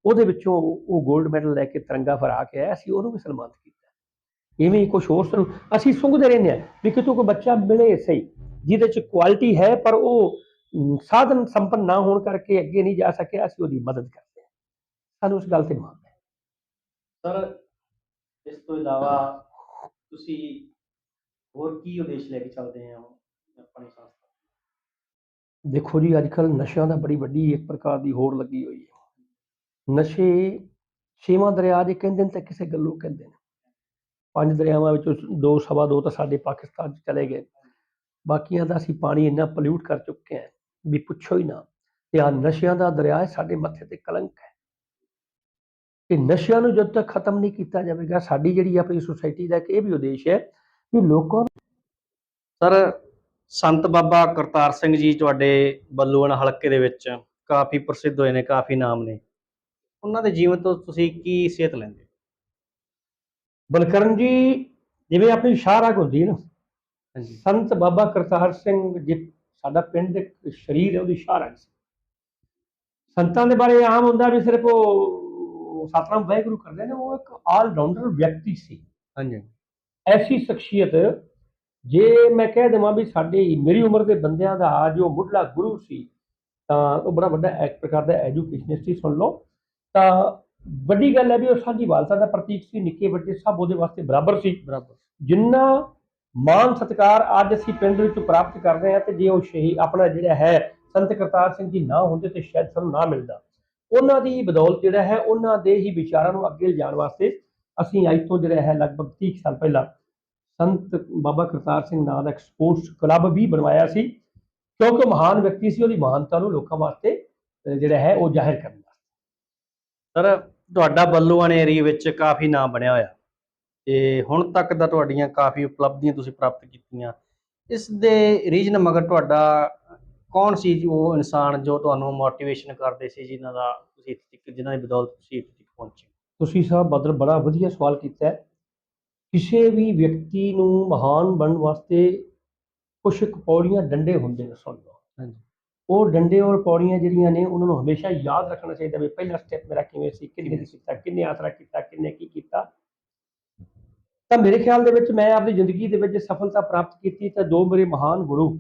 ਉਹਦੇ ਵਿੱਚੋਂ ਉਹ 골ਡ ਮੈਡਲ ਲੈ ਕੇ ਤਿਰੰਗਾ ਫਹਰਾ ਕੇ ਆਇਆ, ਅਸੀਂ ਉਹਨੂੰ ਵੀ ਸਨਮਾਨਿਤ ਕੀਤਾ। ਇਵੇਂ ਹੀ ਕੁਝ ਹੋਰ ਸਾਨੂੰ, ਅਸੀਂ ਸੁੰਘਦੇ ਰਹਿੰਦੇ ਹਾਂ ਵੀ ਕਿਤੋਂ ਕੋਈ ਬੱਚਾ ਮਿਲੇ ਸਹੀ, ਜਿਹਦੇ ਚ ਕੁਆਲਿਟੀ ਹੈ, ਪਰ ਉਹ ਸਾਧਨ ਸੰਪੰਨ ਨਾ ਹੋਣ ਕਰਕੇ ਅੱਗੇ ਨਹੀਂ ਜਾ ਸਕਿਆ ਅਸੀਂ ਉਹਦੀ ਮਦਦ ਕਰਦੇ ਹਾਂ। ਸਾਨੂੰ ਉਸ ਗੱਲ ਤੇ ਮਾਣ ਹੈ। ਸਰ ਇਸ ਤੋਂ ਇਲਾਵਾ ਤੁਸੀਂ ਹੋਰ ਕੀ ਉਦੇਸ਼ ਲੈ ਕੇ ਚੱਲਦੇ ਹੋ ਆਪਣੀ ਸੰਸਥਾ ਦੇਖੋ ਜੀ ਅੱਜ ਕੱਲ ਨਸ਼ਿਆਂ ਦਾ ਬੜੀ ਵੱਡੀ ਇੱਕ ਪ੍ਰਕਾਰ ਦੀ ਹੋੜ ਲੱਗੀ ਹੋਈ ਹੈ। ਨਸ਼ੇ ਛੇਵਾਂ ਦਰਿਆ ਜੇ ਕਹਿੰਦੇ ਨੇ ਤਾਂ ਕਿਸੇ ਗੱਲੋਂ ਕਹਿੰਦੇ ਨੇ। ਪੰਜ ਦਰਿਆਵਾਂ ਵਿੱਚੋਂ ਦੋ ਸਵਾ ਦੋ ਤਾਂ ਸਾਡੇ ਪਾਕਿਸਤਾਨ 'ਚ ਚਲੇ ਗਏ ਬਾਕੀਆਂ ਦਾ ਅਸੀਂ ਪਾਣੀ ਇੰਨਾ ਪੋਲਿਊਟ ਕਰ ਚੁੱਕੇ ਹਾਂ ਵੀ ਪੁੱਛੋ ਹੀ ਨਾ ਤੇ ਆ ਨਸ਼ਿਆਂ ਦਾ ਦਰਿਆ ਹੈ ਸਾਡੇ ਮੱਥੇ ਤੇ ਕਲੰਕ ਹੈ। ਕਿ ਨਸ਼ਿਆਂ ਨੂੰ ਜਦ ਤੱਕ ਖਤਮ ਨਹੀਂ ਕੀਤਾ ਜਾਵੇਗਾ ਸਾਡੀ ਜਿਹੜੀ ਆਪਣੀ ਸੁਸਾਇਟੀ ਦਾ ਇੱਕ ਇਹ ਵੀ ਉਦੇਸ਼ ਹੈ ਵੀ ਲੋਕਾਂ ਸਰ ਸੰਤ ਬਾਬਾ ਕਰਤਾਰ ਸਿੰਘ ਜੀ ਤੁਹਾਡੇ ਬੱਲੂਆਣ ਹਲਕੇ ਦੇ ਵਿੱਚ ਕਾਫੀ ਪ੍ਰਸਿੱਧ ਹੋਏ ਨੇ ਕਾਫੀ ਨਾਮ ਨੇ। ਉਹਨਾਂ ਦੇ ਜੀਵਨ ਤੋਂ ਤੁਸੀਂ ਕੀ ਸੇਧ ਲੈਂਦੇ? ਬਲਕਰਨ ਜੀ ਜਿਵੇਂ ਆਪਣੀ ਸ਼ਾਹਰਾਗ ਹੁੰਦੀ ਹੈ ਨਾ ਸੰਤ ਬਾਬਾ ਕਰਤਾਰ ਸਿੰਘ ਜੀ ਸਾਡਾ ਪਿੰਡ ਇੱਕ ਸ਼ਰੀਰ ਹੈ ਉਹਦੀ ਸ਼ਾਹਰਾਗ ਸੀ। ਸੰਤਾਂ ਦੇ ਬਾਰੇ ਆਮ ਹੁੰਦਾ ਵੀ ਸਿਰਫ ਉਹ ਸਤਨਾਮ ਵਾਹਿਗੁਰੂ ਕਰਦੇ ਨੇ ਉਹ ਇੱਕ ਆਲ ਰਾਊਂਡਰ ਵਿਅਕਤੀ ਸੀ। ਹਾਂਜੀ। ਐਸੀ ਸ਼ਖਸੀਅਤ ਜੇ ਮੈਂ ਕਹਿ ਦੇਵਾਂ ਵੀ ਸਾਡੀ ਮੇਰੀ ਉਮਰ ਦੇ ਬੰਦਿਆਂ ਦਾ ਜੋ ਮੁੱਢਲਾ ਗੁਰੂ ਸੀ ਤਾਂ ਉਹ ਬੜਾ ਵੱਡਾ ਇੱਕ ਪ੍ਰਕਾਰ ਦਾ ਐਜੂਕੇਸ਼ਨਿਸਟ ਸੀ ਸੁਣ ਲਓ। ਤਾਂ ਵੱਡੀ ਗੱਲ ਹੈ ਵੀ ਉਹ ਸਾਡੀ ਵਾਲਤਾ ਦਾ ਪ੍ਰਤੀਕ ਸੀ ਨਿੱਕੇ ਵੱਡੇ ਸਭ ਉਹਦੇ ਵਾਸਤੇ ਬਰਾਬਰ ਸੀ। ਬਰਾਬਰ। ਜਿੰਨਾ ਮਾਨ ਸਤਿਕਾਰ ਅੱਜ ਅਸੀਂ ਪਿੰਡ ਵਿੱਚ ਪ੍ਰਾਪਤ ਕਰਦੇ ਹਾਂ ਤੇ ਜੇ ਉਹ ਸ਼ਹੀਦ ਆਪਣਾ ਜਿਹੜਾ ਹੈ ਸੰਤ ਕਰਤਾਰ ਸਿੰਘ ਜੀ ਨਾ ਹੁੰਦੇ ਤੇ ਸ਼ਾਇਦ ਸਾਨੂੰ ਨਾ ਮਿਲਦਾ। ਉਹਨਾਂ ਦੀ ਬਦੌਲਤ ਜਿਹੜਾ ਹੈ ਉਹਨਾਂ ਦੇ ਹੀ ਵਿਚਾਰਾਂ ਨੂੰ ਅੱਗੇ ਲਿਜਾਣ ਵਾਸਤੇ ਅਸੀਂ ਅੱਜ ਤੋਂ ਜਿਹੜਾ ਹੈ ਲਗਭਗ 30 ਸਾਲ ਪਹਿਲਾਂ ਸੰਤ ਬਾਬਾ ਕਰਤਾਰ ਸਿੰਘ ਨਾਂ ਦਾ ਇੱਕ ਸਪੋਰਟਸ ਕਲੱਬ ਵੀ ਬਣਵਾਇਆ ਸੀ। ਕਿਉਂਕਿ ਮਹਾਨ ਵਿਅਕਤੀ ਸੀ, ਉਹਦੀ ਮਹਾਨਤਾ ਨੂੰ ਲੋਕਾਂ ਵਾਸਤੇ ਜਿਹੜਾ ਹੈ ਉਹ ਜ਼ਾਹਿਰ ਕਰਨ ਵਾਸਤੇ। ਸਰ, ਤੁਹਾਡਾ ਬੱਲੂਆਣ ਏਰੀਆ ਵਿੱਚ ਕਾਫੀ ਨਾਮ ਬਣਿਆ ਹੋਇਆ। ਤੇ ਹੁਣ ਤੱਕ ਦਾ ਤੁਹਾਡੀਆਂ ਕਾਫੀ ਉਪਲਬਧੀਆਂ ਤੁਸੀਂ ਪ੍ਰਾਪਤ ਕੀਤੀਆਂ। ਇਸ ਦੇ ਰੀਜਨ ਮਗਰ ਤੁਹਾਡਾ ਕੌਣ ਸੀ ਜੀ ਉਹ ਇਨਸਾਨ ਜੋ ਤੁਹਾਨੂੰ ਮੋਟੀਵੇਸ਼ਨ ਕਰਦੇ ਸੀ ਜਿਨ੍ਹਾਂ ਦਾ ਤੁਸੀਂ ਇੱਥੇ ਤੱਕ ਜਿਨ੍ਹਾਂ ਦੀ ਬਦੌਲਤ ਤੁਸੀਂ ਇੱਥੇ ਤੱਕ ਪਹੁੰਚੇ? ਤੁਸੀਂ ਸਾਹਿਬ ਬਦਲ ਬੜਾ ਵਧੀਆ ਸਵਾਲ ਕੀਤਾ ਹੈ। ਕਿਸੇ ਵੀ ਵਿਅਕਤੀ ਨੂੰ ਮਹਾਨ ਬਣਨ ਵਾਸਤੇ ਕੁਛ ਕੁ ਪੌੜੀਆਂ ਡੰਡੇ ਹੁੰਦੇ ਨੇ ਸੁਣ ਲਓ ਹਾਂਜੀ। ਉਹ ਡੰਡੇ ਔਰ ਪੌੜੀਆਂ ਜਿਹੜੀਆਂ ਨੇ ਉਹਨਾਂ ਨੂੰ ਹਮੇਸ਼ਾ ਯਾਦ ਰੱਖਣਾ ਚਾਹੀਦਾ ਵੀ ਪਹਿਲਾ ਸਟੈਪ ਮੇਰਾ ਕਿਵੇਂ ਸੀ ਕਿੰਨੇ ਨੇ ਕੀਤਾ ਕਿੰਨੇ ਆਸਰਾ ਕੀਤਾ ਕਿੰਨੇ ਕੀ ਤਾਂ ਮੇਰੇ ਖਿਆਲ ਦੇ ਵਿੱਚ ਮੈਂ ਆਪਣੀ ਜ਼ਿੰਦਗੀ ਦੇ ਵਿੱਚ ਸਫਲਤਾ ਪ੍ਰਾਪਤ ਕੀਤੀ ਤਾਂ ਦੋ ਮੇਰੇ ਮਹਾਨ ਗੁਰੂ,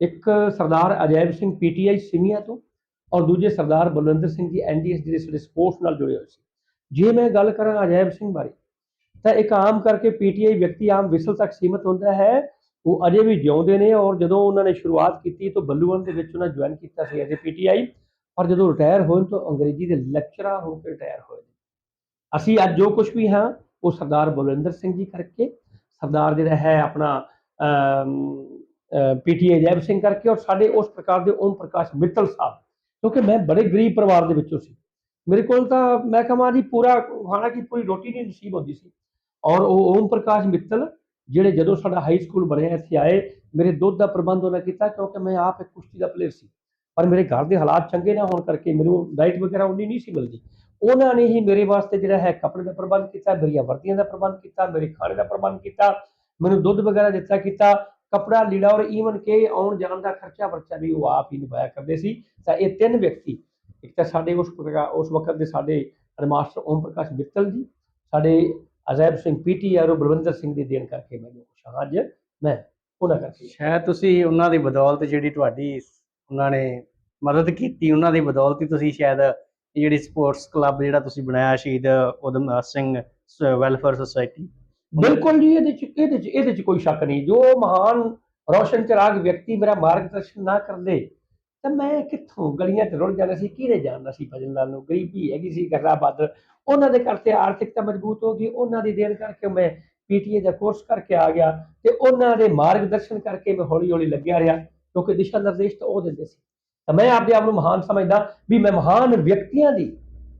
ਇੱਕ ਸਰਦਾਰ ਅਜੈਬ ਸਿੰਘ ਪੀਟੀਆਈ ਸਿਮੀਆ ਤੋਂ ਔਰ ਦੂਜੇ ਸਰਦਾਰ ਬਲਵਿੰਦਰ ਸਿੰਘ ਜੀ ਐਨਡੀਐਸ ਜਿਹੜੇ ਸਾਡੇ ਸਪੋਰਟਸ ਨਾਲ ਜੁੜੇ ਹੋਏ ਸੀ। ਜੇ ਮੈਂ ਗੱਲ ਕਰਾਂ ਅਜੈਬ ਸਿੰਘ ਬਾਰੇ, ਤਾਂ ਇੱਕ ਆਮ ਕਰਕੇ ਪੀਟੀਆਈ ਵਿਅਕਤੀ ਆਮ ਵਿਸਲ ਤੱਕ ਸੀਮਤ ਹੁੰਦਾ ਹੈ, ਉਹ ਅਜੇ ਵੀ ਜਿਉਂਦੇ ਨੇ ਔਰ ਜਦੋਂ ਉਹਨਾਂ ਨੇ ਸ਼ੁਰੂਆਤ ਕੀਤੀ ਤਾਂ ਬੱਲੂਵਨ ਦੇ ਵਿੱਚ ਉਹਨਾਂ ਜੁਆਇਨ ਕੀਤਾ ਸੀ ਐਜ਼ ਪੀਟੀਆਈ ਔਰ ਜਦੋਂ ਰਿਟਾਇਰ ਹੋਏ ਤਾਂ ਅੰਗਰੇਜ਼ੀ ਦੇ ਲੈਕਚਰਰ ਹੋ ਕੇ ਰਿਟਾਇਰ ਹੋਏ ਅਸੀਂ ਅੱਜ ਜੋ ਕੁਝ ਵੀ ਹਾਂ ਉਹ ਸਰਦਾਰ ਬਲਵਿੰਦਰ ਸਿੰਘ ਜੀ ਕਰਕੇ, ਸਰਦਾਰ ਜਿਹੜਾ ਹੈ ਆਪਣਾ ਪੀਟੀਆਈ ਜੈਬ ਸਿੰਘ ਕਰਕੇ ਔਰ ਸਾਡੇ ਉਸ ਪ੍ਰਕਾਰ ਦੇ ਓਮ ਪ੍ਰਕਾਸ਼ ਮਿੱਤਲ ਸਾਹਿਬ, ਕਿਉਂਕਿ ਮੈਂ ਬੜੇ ਗਰੀਬ ਪਰਿਵਾਰ ਦੇ ਵਿੱਚੋਂ ਸੀ। ਮੇਰੇ ਕੋਲ ਤਾਂ ਮੈਂ ਕਹਾਂ ਜੀ ਪੂਰਾ, ਹਾਲਾਂਕਿ ਪੂਰੀ ਰੋਟੀ ਨਹੀਂ ਨਸੀਬ ਹੁੰਦੀ ਸੀ। ਔਰ ਉਹ ਓਮ ਪ੍ਰਕਾਸ਼ ਮਿੱਤਲ ਜਿਹੜੇ ਜਦੋਂ ਸਾਡਾ ਹਾਈ ਸਕੂਲ ਬਣਿਆ, ਇੱਥੇ ਆਏ, ਮੇਰੇ ਦੁੱਧ ਦਾ ਪ੍ਰਬੰਧ ਉਹਨਾਂ ਕੀਤਾ ਕਿਉਂਕਿ ਮੈਂ ਆਪ ਇੱਕ ਕੁਸ਼ਤੀ ਦਾ ਪਲੇਅਰ ਸੀ। ਪਰ ਮੇਰੇ ਘਰ ਦੇ ਹਾਲਾਤ ਚੰਗੇ ਨਾ ਹੋਣ ਕਰਕੇ ਮੈਨੂੰ ਡਾਈਟ ਵਗੈਰਾ ਉਨੀ ਨਹੀਂ ਸੀ ਮਿਲਦੀ। ਉਹਨਾਂ ਨੇ ਹੀ ਮੇਰੇ ਵਾਸਤੇ ਜਿਹੜਾ ਹੈ ਕੱਪੜੇ ਦਾ ਪ੍ਰਬੰਧ ਕੀਤਾ, ਮੇਰੀਆਂ ਵਰਦੀਆਂ ਦਾ ਪ੍ਰਬੰਧ ਕੀਤਾ, ਮੇਰੇ ਖਾਣੇ ਦਾ ਪ੍ਰਬੰਧ ਕੀਤਾ, ਮੈਨੂੰ ਦੁੱਧ ਵਗੈਰਾ ਦਿੱਤਾ, ਕੀਤਾ, ਕਪੜਾ ਲੀੜਾ ਔਰ ਈਵਨ ਕਿ ਆਉਣ ਜਾਣ ਦਾ ਖਰਚਾ ਵਰਚਾ ਵੀ ਉਹ ਆਪ ਹੀ ਨਿਭਾਇਆ ਕਰਦੇ ਸੀ। ਤਾਂ ਇਹ ਤਿੰਨ ਵਿਅਕਤੀ, ਇੱਕ ਤਾਂ ਸਾਡੇ ਉਸ ਉਸ ਵਕਤ ਦੇ ਸਾਡੇ ਮਾਸਟਰ ਓਮ ਪ੍ਰਕਾਸ਼ ਮਿੱਤਲ ਜੀ, ਸਾਡੇ ਅਜੈਬ ਸਿੰਘ ਪੀਟੀ ਔਰ ਬਲਵਿੰਦਰ ਸਿੰਘ ਦੀ ਦੇਣ ਕਰਕੇ ਮੈਨੂੰ ਖੁਸ਼ ਅੱਜ ਮੈਂ ਉਹਨਾਂ ਕਰਕੇ ਸ਼ਾਇਦ ਤੁਸੀਂ ਉਹਨਾਂ ਦੀ ਬਦੌਲਤ ਜਿਹੜੀ ਤੁਹਾਡੀ, ਉਹਨਾਂ ਨੇ ਮਦਦ ਕੀਤੀ, ਉਹਨਾਂ ਦੀ ਬਦੌਲਤ ਹੀ ਤੁਸੀਂ ਸ਼ਾਇਦ ਇਹ ਜਿਹੜੀ ਸਪੋਰਟਸ ਕਲੱਬ ਜਿਹੜਾ ਤੁਸੀਂ ਬਣਾਇਆ ਸ਼ਹੀਦ ਉਦਮ ਸਿੰਘ ਵੈਲਫੇਅਰ ਸੁਸਾਇਟੀ ਬਿਲਕੁਲ ਜੀ, ਇਹਦੇ ਚ ਇਹਦੇ ਚ ਇਹਦੇ ਚ ਕੋਈ ਸ਼ੱਕ ਨਹੀਂ। ਜੋ ਮਹਾਨ ਰੌਸ਼ਨ ਚਿਰਾਗ ਵਿਅਕਤੀ ਮੇਰਾ ਮਾਰਗਦਰਸ਼ਨ ਨਾ ਕਰਦੇ, ਤਾਂ ਮੈਂ ਕਿੱਥੋਂ ਗਲੀਆਂ 'ਚ ਰੁੜ ਜਾਣਾ ਸੀ ਕਿਹਨੇ ਜਾਣਨਾ ਸੀ ਭਜਨ ਲਾਲ ਨੂੰ? ਗਰੀਬੀ ਹੈਗੀ ਸੀ ਗਰਰਾ ਬਾਦਰ ਉਹਨਾਂ ਦੇ ਕਰਕੇ ਆਰਥਿਕਤਾ ਮਜ਼ਬੂਤ ਹੋ ਗਈ, ਉਹਨਾਂ ਦੀ ਦੇਣ ਕਰਕੇ ਮੈਂ ਪੀਟੀਏ ਦਾ ਕੋਰਸ ਕਰਕੇ ਆ ਗਿਆ, ਤੇ ਉਹਨਾਂ ਦੇ ਮਾਰਗਦਰਸ਼ਨ ਕਰਕੇ ਮੈਂ ਹੌਲੀ ਹੌਲੀ ਲੱਗਿਆ ਰਿਹਾ, ਕਿਉਂਕਿ ਦਿਸ਼ਾ ਨਿਰਦੇਸ਼ ਤਾਂ ਉਹ ਦਿੰਦੇ ਸੀ। ਤਾਂ ਮੈਂ ਆਪਦੇ ਆਪ ਨੂੰ ਮਹਾਨ ਸਮਝਦਾ ਵੀ ਮੈਂ ਮਹਾਨ ਵਿਅਕਤੀਆਂ ਦੀ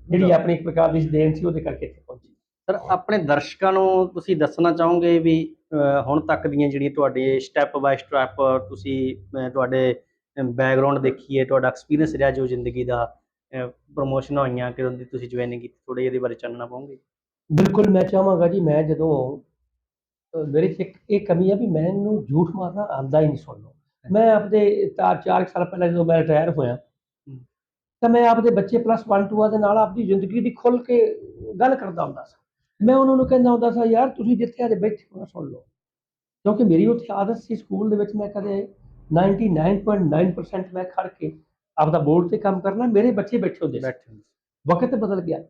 ਜਿਹੜੀ ਆਪਣੀ ਇੱਕ ਪ੍ਰਕਾਰ ਦੀ ਦੇਣ ਸੀ ਉਹਦੇ ਕਰਕੇ ਇੱਥੇ ਪਹੁੰਚੀ। ਸਰ ਆਪਣੇ ਦਰਸ਼ਕਾਂ ਨੂੰ ਤੁਸੀਂ ਦੱਸਣਾ ਚਾਹੋਗੇ ਵੀ ਹੁਣ ਤੱਕ ਦੀਆਂ ਜਿਹੜੀਆਂ ਤੁਹਾਡੇ ਸਟੈਪ ਬਾਏ ਸਟੈਪ ਤੁਸੀਂ ਤੁਹਾਡੇ ਬੈਕਗ੍ਰਾਉਂਡ ਦੇਖੀਏ ਤੁਹਾਡਾ ਐਕਸਪੀਰੀਅੰਸ ਰਿਹਾ ਜੋ ਜ਼ਿੰਦਗੀ ਦਾ ਪ੍ਰੋਮੋਸ਼ਨ ਹੋਈਆਂ ਕਿਦੋਂ ਦੀ ਤੁਸੀਂ ਜੁਆਇਨਿੰਗ ਕੀਤੀ ਥੋੜੇ ਇਹਦੇ ਬਾਰੇ ਚਾਨਣਾ ਪਾਉਂਗੇ ਬਿਲਕੁਲ ਮੈਂ ਚਾਹਾਂਗਾ ਜੀ ਮੈਂ ਜਦੋਂ ਮੇਰੇ 'ਚ ਇੱਕ ਇਹ ਕਮੀ ਹੈ ਵੀ ਮੈਨੂੰ ਝੂਠ ਮਾਰਨਾ ਆਉਂਦਾ ਹੀ ਨਹੀਂ ਸੁਣ ਲਓ ਮੈਂ ਆਪਦੇ ਚਾਰ ਚਾਰ ਸਾਲ ਪਹਿਲਾਂ ਜਦੋਂ ਮੈਂ ਰਿਟਾਇਰ ਹੋਇਆ ਤਾਂ ਮੈਂ ਆਪਦੇ ਬੱਚੇ ਪਲੱਸ 1 2 ਦੇ ਨਾਲ ਆਪਦੀ ਜ਼ਿੰਦਗੀ ਦੀ ਖੁੱਲ ਕੇ ਗੱਲ ਕਰਦਾ ਹੁੰਦਾ ਸੀ। ਮੈਂ ਉਹਨਾਂ ਨੂੰ ਕਹਿੰਦਾ ਹੁੰਦਾ ਸੀ ਯਾਰ ਤੁਸੀਂ ਜਿੱਥੇ ਅੱਜ ਬੈਠੇ ਹੋ ਸੁਣ ਲਓ। ਕਿਉਂਕਿ ਮੇਰੀ ਉੱਥੇ ਆਦਤ ਸੀ ਸਕੂਲ ਦੇ ਵਿੱਚ ਮੈਂ ਕਦੇ 99.9% ਮੈਂ ਖੜ ਕੇ ਆਪਦਾ ਬੋਰਡ ਤੇ ਕੰਮ ਕਰਨਾ ਮੇਰੇ ਬੱਚੇ ਬੈਠੇ ਹੁੰਦੇ ਸੀ। ਬੈਠੇ ਵਕਤ ਬਦਲ ਗਿਆ।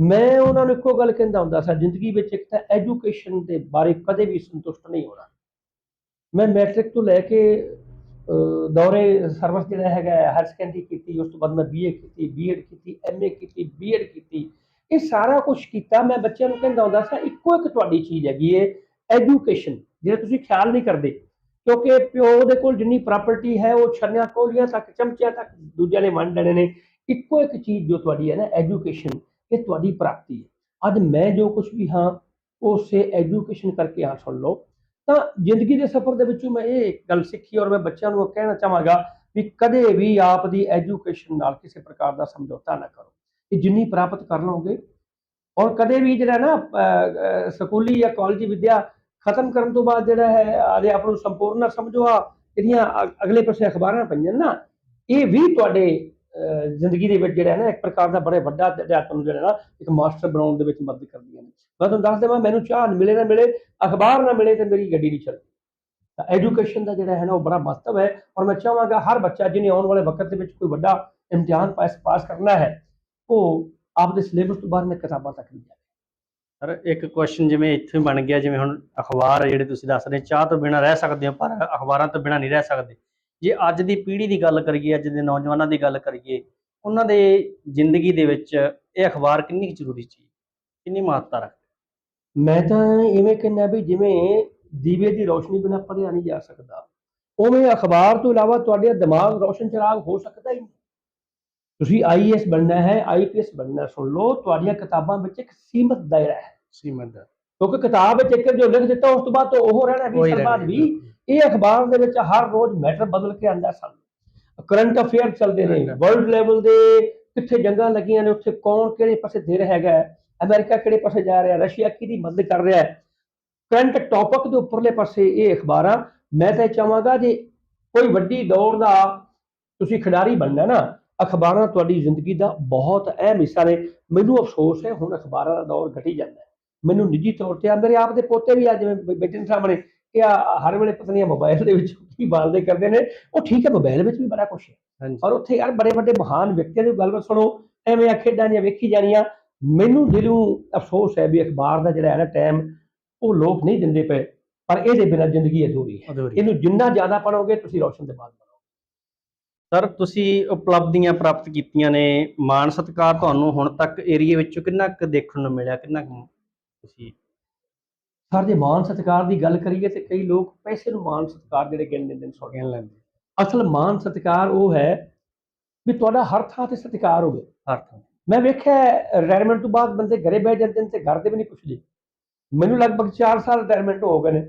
ਮੈਂ ਉਹਨਾਂ ਨੂੰ ਇੱਕੋ ਗੱਲ ਕਹਿੰਦਾ ਹੁੰਦਾ ਸੀ ਜ਼ਿੰਦਗੀ ਵਿੱਚ ਇੱਕ ਤਾਂ ਐਜੂਕੇਸ਼ਨ ਦੇ ਬਾਰੇ ਕਦੇ ਵੀ ਸੰਤੁਸ਼ਟ ਨਹੀਂ ਹੋਣਾ। ਮੈਂ ਮੈਟ੍ਰਿਕ ਤੋਂ ਲੈ ਕੇ ਦੌਰੇ ਸਰਵਿਸ ਜਿਹੜਾ ਹੈਗਾ ਹਾਇਰ ਸੈਕੰਡਰੀ ਕੀਤੀ, ਉਸ ਤੋਂ ਬਾਅਦ ਮੈਂ ਬੀਏ ਕੀਤੀ ਬੀਐਡ ਕੀਤੀ ਐਮਏ ਕੀਤੀ ਬੀਐਡ ਕੀਤੀ। ਇਹ ਸਾਰਾ ਕੁਝ ਕੀਤਾ, ਮੈਂ ਬੱਚਿਆਂ ਨੂੰ ਕਹਿੰਦਾ ਹੁੰਦਾ ਸੀ, ਇੱਕੋ ਇੱਕ ਤੁਹਾਡੀ ਚੀਜ਼ ਹੈਗੀ ਹੈ ਐਜੂਕੇਸ਼ਨ ਜਿਹੜਾ ਤੁਸੀਂ ਖਿਆਲ ਨਹੀਂ ਕਰਦੇ। ਕਿਉਂਕਿ ਪਿਓ ਦੇ ਕੋਲ ਜਿੰਨੀ ਪ੍ਰਾਪਰਟੀ ਹੈ, ਉਹ ਛੰਨਿਆਂ ਕੋਲੀਆਂ ਤੱਕ, ਚਮਚਿਆਂ ਤੱਕ, ਦੂਜਿਆਂ ਨੇ ਵੰਡ ਦੇਣੇ ਨੇ। ਇੱਕੋ ਇੱਕ ਚੀਜ਼ ਜੋ ਤੁਹਾਡੀ ਹੈ ਨਾ ਐਜੂਕੇਸ਼ਨ ਇਹ ਤੁਹਾਡੀ ਪ੍ਰਾਪਤੀ ਹੈ। ਅੱਜ ਮੈਂ ਜੋ ਕੁਝ ਵੀ ਹਾਂ, ਉਸੇ ਐਜੂਕੇਸ਼ਨ ਕਰਕੇ ਹਾਂ, ਸੁਣ ਲਓ। ਤਾਂ ਜ਼ਿੰਦਗੀ ਦੇ ਸਫ਼ਰ ਦੇ ਵਿੱਚੋਂ ਮੈਂ ਇਹ ਗੱਲ ਸਿੱਖੀ ਔਰ ਮੈਂ ਬੱਚਿਆਂ ਨੂੰ ਕਹਿਣਾ ਚਾਹਾਂਗਾ ਵੀ ਕਦੇ ਵੀ ਆਪ ਦੀ ਐਜੂਕੇਸ਼ਨ ਨਾਲ ਕਿਸੇ ਪ੍ਰਕਾਰ ਦਾ ਸਮਝੌਤਾ ਨਾ ਕਰੋ। ਇਹ ਜਿੰਨੀ ਪ੍ਰਾਪਤ ਕਰ ਲਓਗੇ ਔਰ ਕਦੇ ਵੀ ਜਿਹੜਾ ਨਾ ਸਕੂਲੀ ਜਾਂ ਕਾਲਜੀ ਵਿੱਦਿਆ ਖਤਮ ਕਰਨ ਤੋਂ ਬਾਅਦ ਜਿਹੜਾ ਹੈ, ਆਦੇ ਆਪ ਨੂੰ ਸੰਪੂਰਨ ਸਮਝੋ ਆ ਜਿਹੜੀਆਂ ਅ- ਅਗਲੇ ਪਾਸੇ ਅਖਬਾਰਾਂ ਪਈਆਂ ਨਾ, ਇਹ ਵੀ ਤੁਹਾਡੇ ਜ਼ਿੰਦਗੀ ਦੇ ਵਿੱਚ ਜਿਹੜਾ ਹੈ ਨਾ ਇੱਕ ਪ੍ਰਕਾਰ ਦਾ ਬੜੇ ਵੱਡਾ ਜਿਹੜਾ ਨੂੰ ਜਿਹੜਾ ਨਾ ਇੱਕ ਮਾਸਟਰ ਬਣਾਉਣ ਦੇ ਵਿੱਚ ਮਦਦ ਕਰਦੀਆਂ ਨੇ। ਮੈਂ ਤੁਹਾਨੂੰ ਦੱਸ ਦੇਵਾਂ, ਮੈਨੂੰ ਚਾਹ ਮਿਲੇ ਨਾ ਮਿਲੇ, ਅਖਬਾਰ ਨਾ ਮਿਲੇ ਤੇ ਮੇਰੀ ਗੱਡੀ ਨਹੀਂ ਚੱਲਦੀ। ਤਾਂ ਐਜੂਕੇਸ਼ਨ ਦਾ ਜਿਹੜਾ ਹੈ ਨਾ ਉਹ ਬੜਾ ਮਹੱਤਵ ਹੈ ਔਰ ਮੈਂ ਚਾਹਾਂਗਾ ਹਰ ਬੱਚਾ ਜਿਹਨੇ ਆਉਣ ਵਾਲੇ ਵਕਤ ਦੇ ਵਿੱਚ ਕੋਈ ਵੱਡਾ ਇਮਤਿਹਾਨ ਪਾਸ ਪਾਸ ਕਰਨਾ ਹੈ, ਉਹ ਆਪਦੇ ਸਿਲੇਬਸ ਤੋਂ ਬਾਹਰ ਨੇ ਕਿਤਾਬਾਂ ਤੱਕ ਨਹੀਂ ਜਾਵੇ। ਸਰ, ਇੱਕ ਕੁਐਸਚਨ ਜਿਵੇਂ ਇੱਥੇ ਬਣ ਗਿਆ, ਜਿਵੇਂ ਹੁਣ ਅਖਬਾਰ ਜਿਹੜੇ ਤੁਸੀਂ ਦੱਸ ਰਹੇ, ਚਾਹ ਤੋਂ ਬਿਨਾਂ ਰਹਿ ਸਕਦੇ ਹੋ, ਪਰ ਅਖਬਾਰਾਂ ਤੋਂ ਬਿਨਾਂ ਨਹੀਂ ਰਹਿ ਸਕਦੇ। ਜੇ ਅੱਜ ਦੀ ਪੀੜ੍ਹੀ ਦੀ ਗੱਲ ਕਰੀਏ ਅੱਜ ਦੇ ਨੌਜਵਾਨਾਂ ਦੀ ਗੱਲ ਕਰੀਏ ਉਹਨਾਂ ਦੇ ਜ਼ਿੰਦਗੀ ਦੇ ਵਿੱਚ ਇਹ ਅਖਬਾਰ ਕਿੰਨੀ ਕੁ ਜ਼ਰੂਰੀ ਚੀਜ਼ ਕਿੰਨੀ ਮਹੱਤਤਾ ਰੱਖਦਾ ਮੈਂ ਤਾਂ ਇਵੇਂ ਕਹਿੰਦਾ ਵੀ ਜਿਵੇਂ ਦੀਵੇ ਦੀ ਰੋਸ਼ਨੀ ਬਿਨਾਂ ਪੜ੍ਹਿਆ ਨਹੀਂ ਜਾ ਸਕਦਾ ਉਵੇਂ ਅਖਬਾਰ ਤੋਂ ਇਲਾਵਾ ਤੁਹਾਡੇ ਦਿਮਾਗ ਰੋਸ਼ਨ ਚਿਰਾਗ ਹੋ ਸਕਦਾ ਹੀ ਨਹੀਂ। ਤੁਸੀਂ ਆਈਐਸ ਬਣਨਾ ਹੈ ਆਈਪੀਐਸ ਬਣਨਾ ਸੁਣ ਲਓ ਤੁਹਾਡੀਆਂ ਕਿਤਾਬਾਂ ਵਿੱਚ ਇੱਕ ਸੀਮਤ ਦਾਇਰਾ ਹੈ। ਸੀਮਤ ਕਿਉਂਕਿ ਕਿਤਾਬ ਵਿੱਚ ਇੱਕ ਜੋ ਲਿਖ ਦਿੱਤਾ ਉਸ ਤੋਂ ਬਾਅਦ ਤਾਂ ਉਹ ਰਹਿਣਾ ਵੀ ਸਾਲ ਬਾਅਦ ਵੀ ਇਹ ਅਖਬਾਰ ਦੇ ਵਿੱਚ ਹਰ ਰੋਜ਼ ਮੈਟਰ ਬਦਲ ਕੇ ਆਂਦਾ ਸਾਨੂੰ। ਕਰੰਟ ਅਫੇਅਰ ਚੱਲਦੇ ਨੇ ਵਰਲਡ ਲੈਵਲ ਦੇ ਕਿੱਥੇ ਜੰਗਾਂ ਲੱਗੀਆਂ ਨੇ ਉੱਥੇ ਕੌਣ ਕਿਹੜੇ ਪਾਸੇ ਦੇ ਰਿਹਾ ਹੈਗਾ ਹੈ, ਅਮਰੀਕਾ ਕਿਹੜੇ ਪਾਸੇ ਜਾ ਰਿਹਾ ਰਸ਼ੀਆ ਕਿਹਦੀ ਮਦਦ ਕਰ ਰਿਹਾ ਹੈ। ਕਰੰਟ ਟੌਪਿਕ ਦੇ ਉੱਪਰਲੇ ਪਾਸੇ ਇਹ ਅਖਬਾਰਾਂ ਮੈਂ ਤਾਂ ਚਾਹਾਂਗਾ ਜੇ ਕੋਈ ਵੱਡੀ ਦੌੜ ਦਾ ਤੁਸੀਂ ਖਿਡਾਰੀ ਬਣਨਾ ਨਾ ਅਖਬਾਰਾਂ ਤੁਹਾਡੀ ਜ਼ਿੰਦਗੀ ਦਾ ਬਹੁਤ ਅਹਿਮ ਹਿੱਸਾ ਨੇ। ਮੈਨੂੰ ਅਫਸੋਸ ਹੈ ਹੁਣ ਅਖਬਾਰਾਂ ਦਾ ਦੌਰ ਘਟੀ ਜਾਂਦਾ ਮੈਨੂੰ ਨਿੱਜੀ ਤੌਰ ਤੇ ਆ ਮੇਰੇ ਆਪ ਦੇ ਪੋਤੇ ਵੀ ਆ ਜਿਵੇਂ ਬ- ਬੈਠੇ ਨੇ ਸਾਹਮਣੇ। ਆ ਹਰ ਵੇਲੇ ਪਤਨੀਆਂ ਮੋਬਾਈਲ ਦੇ ਵਿੱਚ ਕੀ ਬਾਲਦੇ ਕਰਦੇ ਨੇ ਉਹ ਠੀਕ ਹੈ ਮੋਬਾਈਲ ਵਿੱਚ ਵੀ ਬੜਾ ਕੁਛ ਹੈ। ਔਰ ਉੱਥੇ ਯਾਰ ਬੜੇ ਵੱਡੇ ਮਹਾਨ ਵਿਅਕਤੀਆਂ ਦੀ ਗੱਲਬਾਤ ਸੁਣੋ ਐਵੇਂ ਆ ਖੇਡਾਂ ਦੀਆਂ ਵੇਖੀ ਜਾਣੀਆਂ ਮੈਨੂੰ ਦਿਲੋਂ ਅਫਸੋਸ ਹੈ ਵੀ ਅਖਬਾਰ ਦਾ ਜਿਹੜਾ ਹੈ ਨਾ ਟਾਈਮ ਉਹ ਲੋਕ ਨਹੀਂ ਦਿੰਦੇ ਪਏ ਪਰ ਇਹਦੇ ਬਿਨਾਂ ਜ਼ਿੰਦਗੀ ਅਧੂਰੀ ਹੈ। ਇਹਨੂੰ ਜਿੰਨਾ ਜ਼ਿਆਦਾ ਪੜੋਗੇ ਤੁਸੀਂ ਰੌਸ਼ਨ ਦੇ ਬਾਅਦ ਬਣੋਗੇ ਸਰ ਤੁਸੀਂ ਉਪਲਬਧੀਆਂ ਪ੍ਰਾਪਤ ਕੀਤੀਆਂ ਨੇ ਮਾਣ ਸਤਿਕਾਰ ਤੁਹਾਨੂੰ ਹੁਣ ਤੱਕ ਏਰੀਏ ਵਿੱਚੋਂ ਕਿੰਨਾ ਕੁ ਦੇਖਣ ਨੂੰ ਮਿਲਿਆ ਕਿੰਨਾ ਕੁ ਤੁਸੀਂ ਸਰ ਜੇ ਮਾਨ ਸਤਿਕਾਰ ਦੀ ਗੱਲ ਕਰੀਏ ਤੇ ਕਈ ਲੋਕ ਪੈਸੇ ਨੂੰ ਮਾਨ ਸਤਿਕਾਰ ਜਿਹੜੇ ਗਿਣ ਦਿੰਦੇ ਨੇ ਸੁਣ ਕਹਿਣ ਲੈਂਦੇ ਅਸਲ ਮਾਨ ਸਤਿਕਾਰ ਉਹ ਹੈ ਵੀ ਤੁਹਾਡਾ ਹਰ ਥਾਂ ਤੇ ਸਤਿਕਾਰ ਹੋਵੇ। ਹਰ ਥਾਂ ਮੈਂ ਵੇਖਿਆ ਰਿਟਾਇਰਮੈਂਟ ਤੋਂ ਬਾਅਦ ਬੰਦੇ ਘਰੇ ਬਹਿ ਜਾਂਦੇ ਨੇ ਤੇ ਘਰ ਦੇ ਵੀ ਨਹੀਂ ਪੁੱਛਦੇ। ਮੈਨੂੰ ਲਗਭਗ 4 ਸਾਲ ਰਿਟਾਇਰਮੈਂਟ ਹੋ ਗਏ ਨੇ।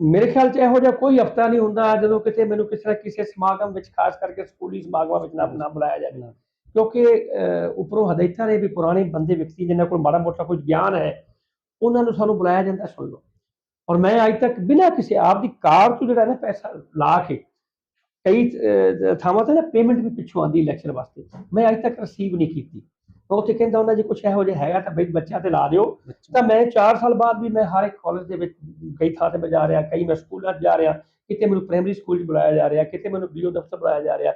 ਮੇਰੇ ਖਿਆਲ 'ਚ ਇਹੋ ਜਿਹਾ ਕੋਈ ਹਫਤਾ ਨਹੀਂ ਹੁੰਦਾ ਜਦੋਂ ਕਿਤੇ ਮੈਨੂੰ ਕਿਸੇ ਨਾ ਕਿਸੇ ਸਮਾਗਮ ਵਿੱਚ ਖਾਸ ਕਰਕੇ ਸਕੂਲੀ ਸਮਾਗਮਾਂ ਵਿੱਚ ਨਾ ਨਾ ਬੁਲਾਇਆ ਜਾਵੇ। ਕਿਉਂਕਿ ਉੱਪਰੋਂ ਹਦਾਇਤਾਂ ਨੇ ਵੀ ਪੁਰਾਣੇ ਬੰਦੇ ਵਿਅਕਤੀ ਜਿਨ੍ਹਾਂ ਕੋਲ ਮਾੜਾ ਮੋਟਾ ਕੁਝ ਗਿਆਨ ਹੈ ਉਹਨਾਂ ਨੂੰ ਸਾਨੂੰ ਬੁਲਾਇਆ ਜਾਂਦਾ ਸੁਣ ਲਓ। ਔਰ ਮੈਂ ਅੱਜ ਤੱਕ ਬਿਨਾਂ ਕਿਸੇ ਆਪ ਦੀ ਕਾਰ ਤੋਂ ਜਿਹੜਾ ਨਾ ਪੈਸਾ ਲਾ ਕੇ ਕਈ ਥਾਵਾਂ ਤੇ ਨਾ ਪੇਮੈਂਟ ਵੀ ਪਿੱਛੋਂ ਆਉਂਦੀ ਇਲੈਕਸ਼ਨ ਵਾਸਤੇ। ਮੈਂ ਅੱਜ ਤੱਕ ਰਿਸੀਵ ਨਹੀਂ ਕੀਤੀ। ਮੈਂ ਉੱਥੇ ਕਹਿੰਦਾ ਹੁੰਦਾ ਜੇ ਕੁਝ ਇਹੋ ਜਿਹਾ ਹੈਗਾ ਤਾਂ ਬਈ ਬੱਚਿਆਂ ਤੇ ਲਾ ਦਿਓ। ਤਾਂ ਮੈਂ 4 ਸਾਲ ਬਾਅਦ ਵੀ ਮੈਂ ਹਰ ਇੱਕ ਕਾਲਜ ਦੇ ਵਿੱਚ ਕਈ ਥਾਂ ਤੇ ਮੈਂ ਜਾ ਰਿਹਾ ਕਈ ਮੈਂ ਸਕੂਲਾਂ 'ਚ ਜਾ ਰਿਹਾ ਕਿਤੇ ਮੈਨੂੰ ਪ੍ਰਾਇਮਰੀ ਸਕੂਲ 'ਚ ਬੁਲਾਇਆ ਜਾ ਰਿਹਾ ਕਿਤੇ ਮੈਨੂੰ ਬੀਓ ਦਫ਼ਤਰ ਬੁਲਾਇਆ ਜਾ ਰਿਹਾ